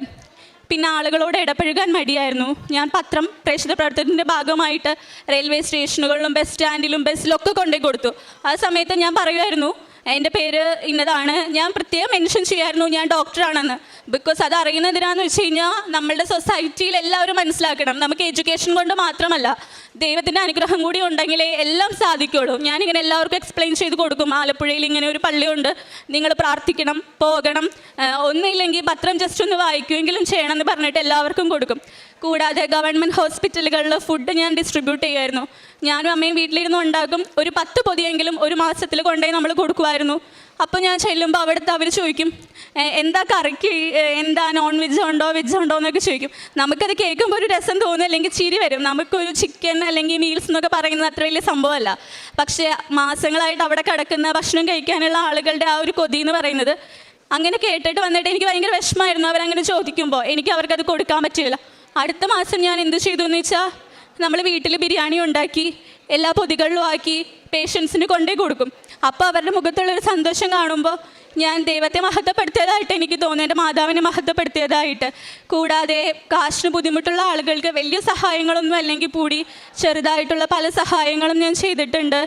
പിന്നെ ആളുകളോട് ഇടപഴകാൻ മടിയായിരുന്നു. ഞാൻ പത്രം പ്രേക്ഷിത പ്രവർത്തനത്തിന്റെ ഭാഗമായിട്ട് റെയിൽവേ സ്റ്റേഷനുകളിലും ബസ് സ്റ്റാൻഡിലും ബസ്സിലൊക്കെ കൊണ്ടുപോയി കൊടുത്തു. ആ സമയത്ത് ഞാൻ പറയുമായിരുന്നു എന്റെ പേര് ഇന്നതാണ്. ഞാൻ പ്രത്യേകം മെൻഷൻ ചെയ്യായിരുന്നു ഞാൻ ഡോക്ടറാണെന്ന് ബിക്കോസ് അത് അറിയുന്നതിനാന്ന് വെച്ച് കഴിഞ്ഞാൽ നമ്മളുടെ സൊസൈറ്റിയിൽ എല്ലാവരും മനസ്സിലാക്കണം. നമുക്ക് എഡ്യൂക്കേഷൻ കൊണ്ട് മാത്രമല്ല ദൈവത്തിന്റെ അനുഗ്രഹം കൂടി ഉണ്ടെങ്കിലേ എല്ലാം സാധിക്കുള്ളൂ. ഞാനിങ്ങനെ എല്ലാവർക്കും എക്സ്പ്ലെയിൻ ചെയ്ത് കൊടുക്കും. ആലപ്പുഴയിൽ ഇങ്ങനെ ഒരു പള്ളിയുണ്ട്. നിങ്ങൾ പ്രാർത്ഥിക്കണം പോകണം. ഒന്നില്ലെങ്കിൽ പത്രം ജസ്റ്റ് ഒന്ന് വായിക്കുമെങ്കിലും ചെയ്യണം എന്ന് പറഞ്ഞിട്ട് എല്ലാവർക്കും കൊടുക്കും. കൂടാതെ ഗവൺമെന്റ് ഹോസ്പിറ്റലുകളിൽ ഫുഡ് ഞാൻ ഡിസ്ട്രിബ്യൂട്ട് ചെയ്യുമായിരുന്നു. ഞാനും അമ്മയും വീട്ടിലിരുന്ന് ഉണ്ടാക്കും. ഒരു പത്ത് പൊതിയെങ്കിലും ഒരു മാസത്തിൽ കൊണ്ടുപോയി നമ്മൾ കൊടുക്കുമായിരുന്നു. അപ്പോൾ ഞാൻ ചെല്ലുമ്പോൾ അവിടുത്തെ അവർ ചോദിക്കും എന്താ കറിക്ക് എന്താ നോൺ വെജ് ഉണ്ടോ വെജ് ഉണ്ടോ എന്നൊക്കെ ചോദിക്കും. നമുക്കത് കേൾക്കുമ്പോൾ ഒരു രസം തോന്നും അല്ലെങ്കിൽ ചിരി വരും. നമുക്കൊരു ചിക്കൻ അല്ലെങ്കിൽ മീൽസ് എന്നൊക്കെ പറയുന്നത് അത്ര വലിയ സംഭവമല്ല. പക്ഷേ മാസങ്ങളായിട്ട് അവിടെ കിടക്കുന്ന ഭക്ഷണം കഴിക്കാനുള്ള ആളുകളുടെ ആ ഒരു കൊതി എന്ന് പറയുന്നത് അങ്ങനെ കേട്ടിട്ട് വന്നിട്ട് എനിക്ക് ഭയങ്കര വിഷമമായിരുന്നു. അവരങ്ങനെ ചോദിക്കുമ്പോൾ എനിക്ക് അവർക്കത് കൊടുക്കാൻ പറ്റില്ല അടുത്ത മാസം ഞാൻ എന്ത് ചെയ്തു എന്ന് വെച്ചാൽ നമ്മൾ വീട്ടിൽ ബിരിയാണി ഉണ്ടാക്കി എല്ലാ പൊതികളിലും ആക്കി പേഷ്യൻസിന് കൊണ്ടേ കൊടുക്കും. അപ്പോൾ അവരുടെ മുഖത്തുള്ളൊരു സന്തോഷം കാണുമ്പോൾ ഞാൻ ദൈവത്തെ മഹത്വപ്പെടുത്തിയതായിട്ട് എനിക്ക് തോന്നുന്നു എന്റെ മാതാവിനെ മഹത്വപ്പെടുത്തിയതായിട്ട്. കൂടാതെ കാശിന് ബുദ്ധിമുട്ടുള്ള ആളുകൾക്ക് വലിയ സഹായങ്ങളൊന്നും അല്ലെങ്കിൽ കൂടി ചെറുതായിട്ടുള്ള പല സഹായങ്ങളും ഞാൻ ചെയ്തിട്ടുണ്ട്.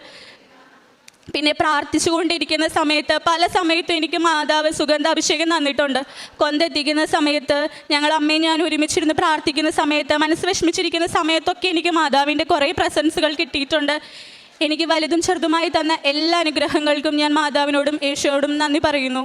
പിന്നെ പ്രാർത്ഥിച്ചുകൊണ്ടിരിക്കുന്ന സമയത്ത് പല സമയത്തും എനിക്ക് മാതാവ് സുഗന്ധാഭിഷേകം തന്നിട്ടുണ്ട്. കൊന്തെത്തിക്കുന്ന സമയത്ത് ഞങ്ങൾ അമ്മയും ഞാൻ ഒരുമിച്ചിരുന്ന് പ്രാർത്ഥിക്കുന്ന സമയത്ത് മനസ്സ് വിഷമിച്ചിരിക്കുന്ന സമയത്തൊക്കെ എനിക്ക് മാതാവിന്റെ കുറേ പ്രസൻസുകൾ കിട്ടിയിട്ടുണ്ട്. എനിക്ക് വലുതും ചെറുതുമായി തന്ന എല്ലാ അനുഗ്രഹങ്ങൾക്കും ഞാൻ മാതാവിനോടും യേശുവോടും നന്ദി പറയുന്നു.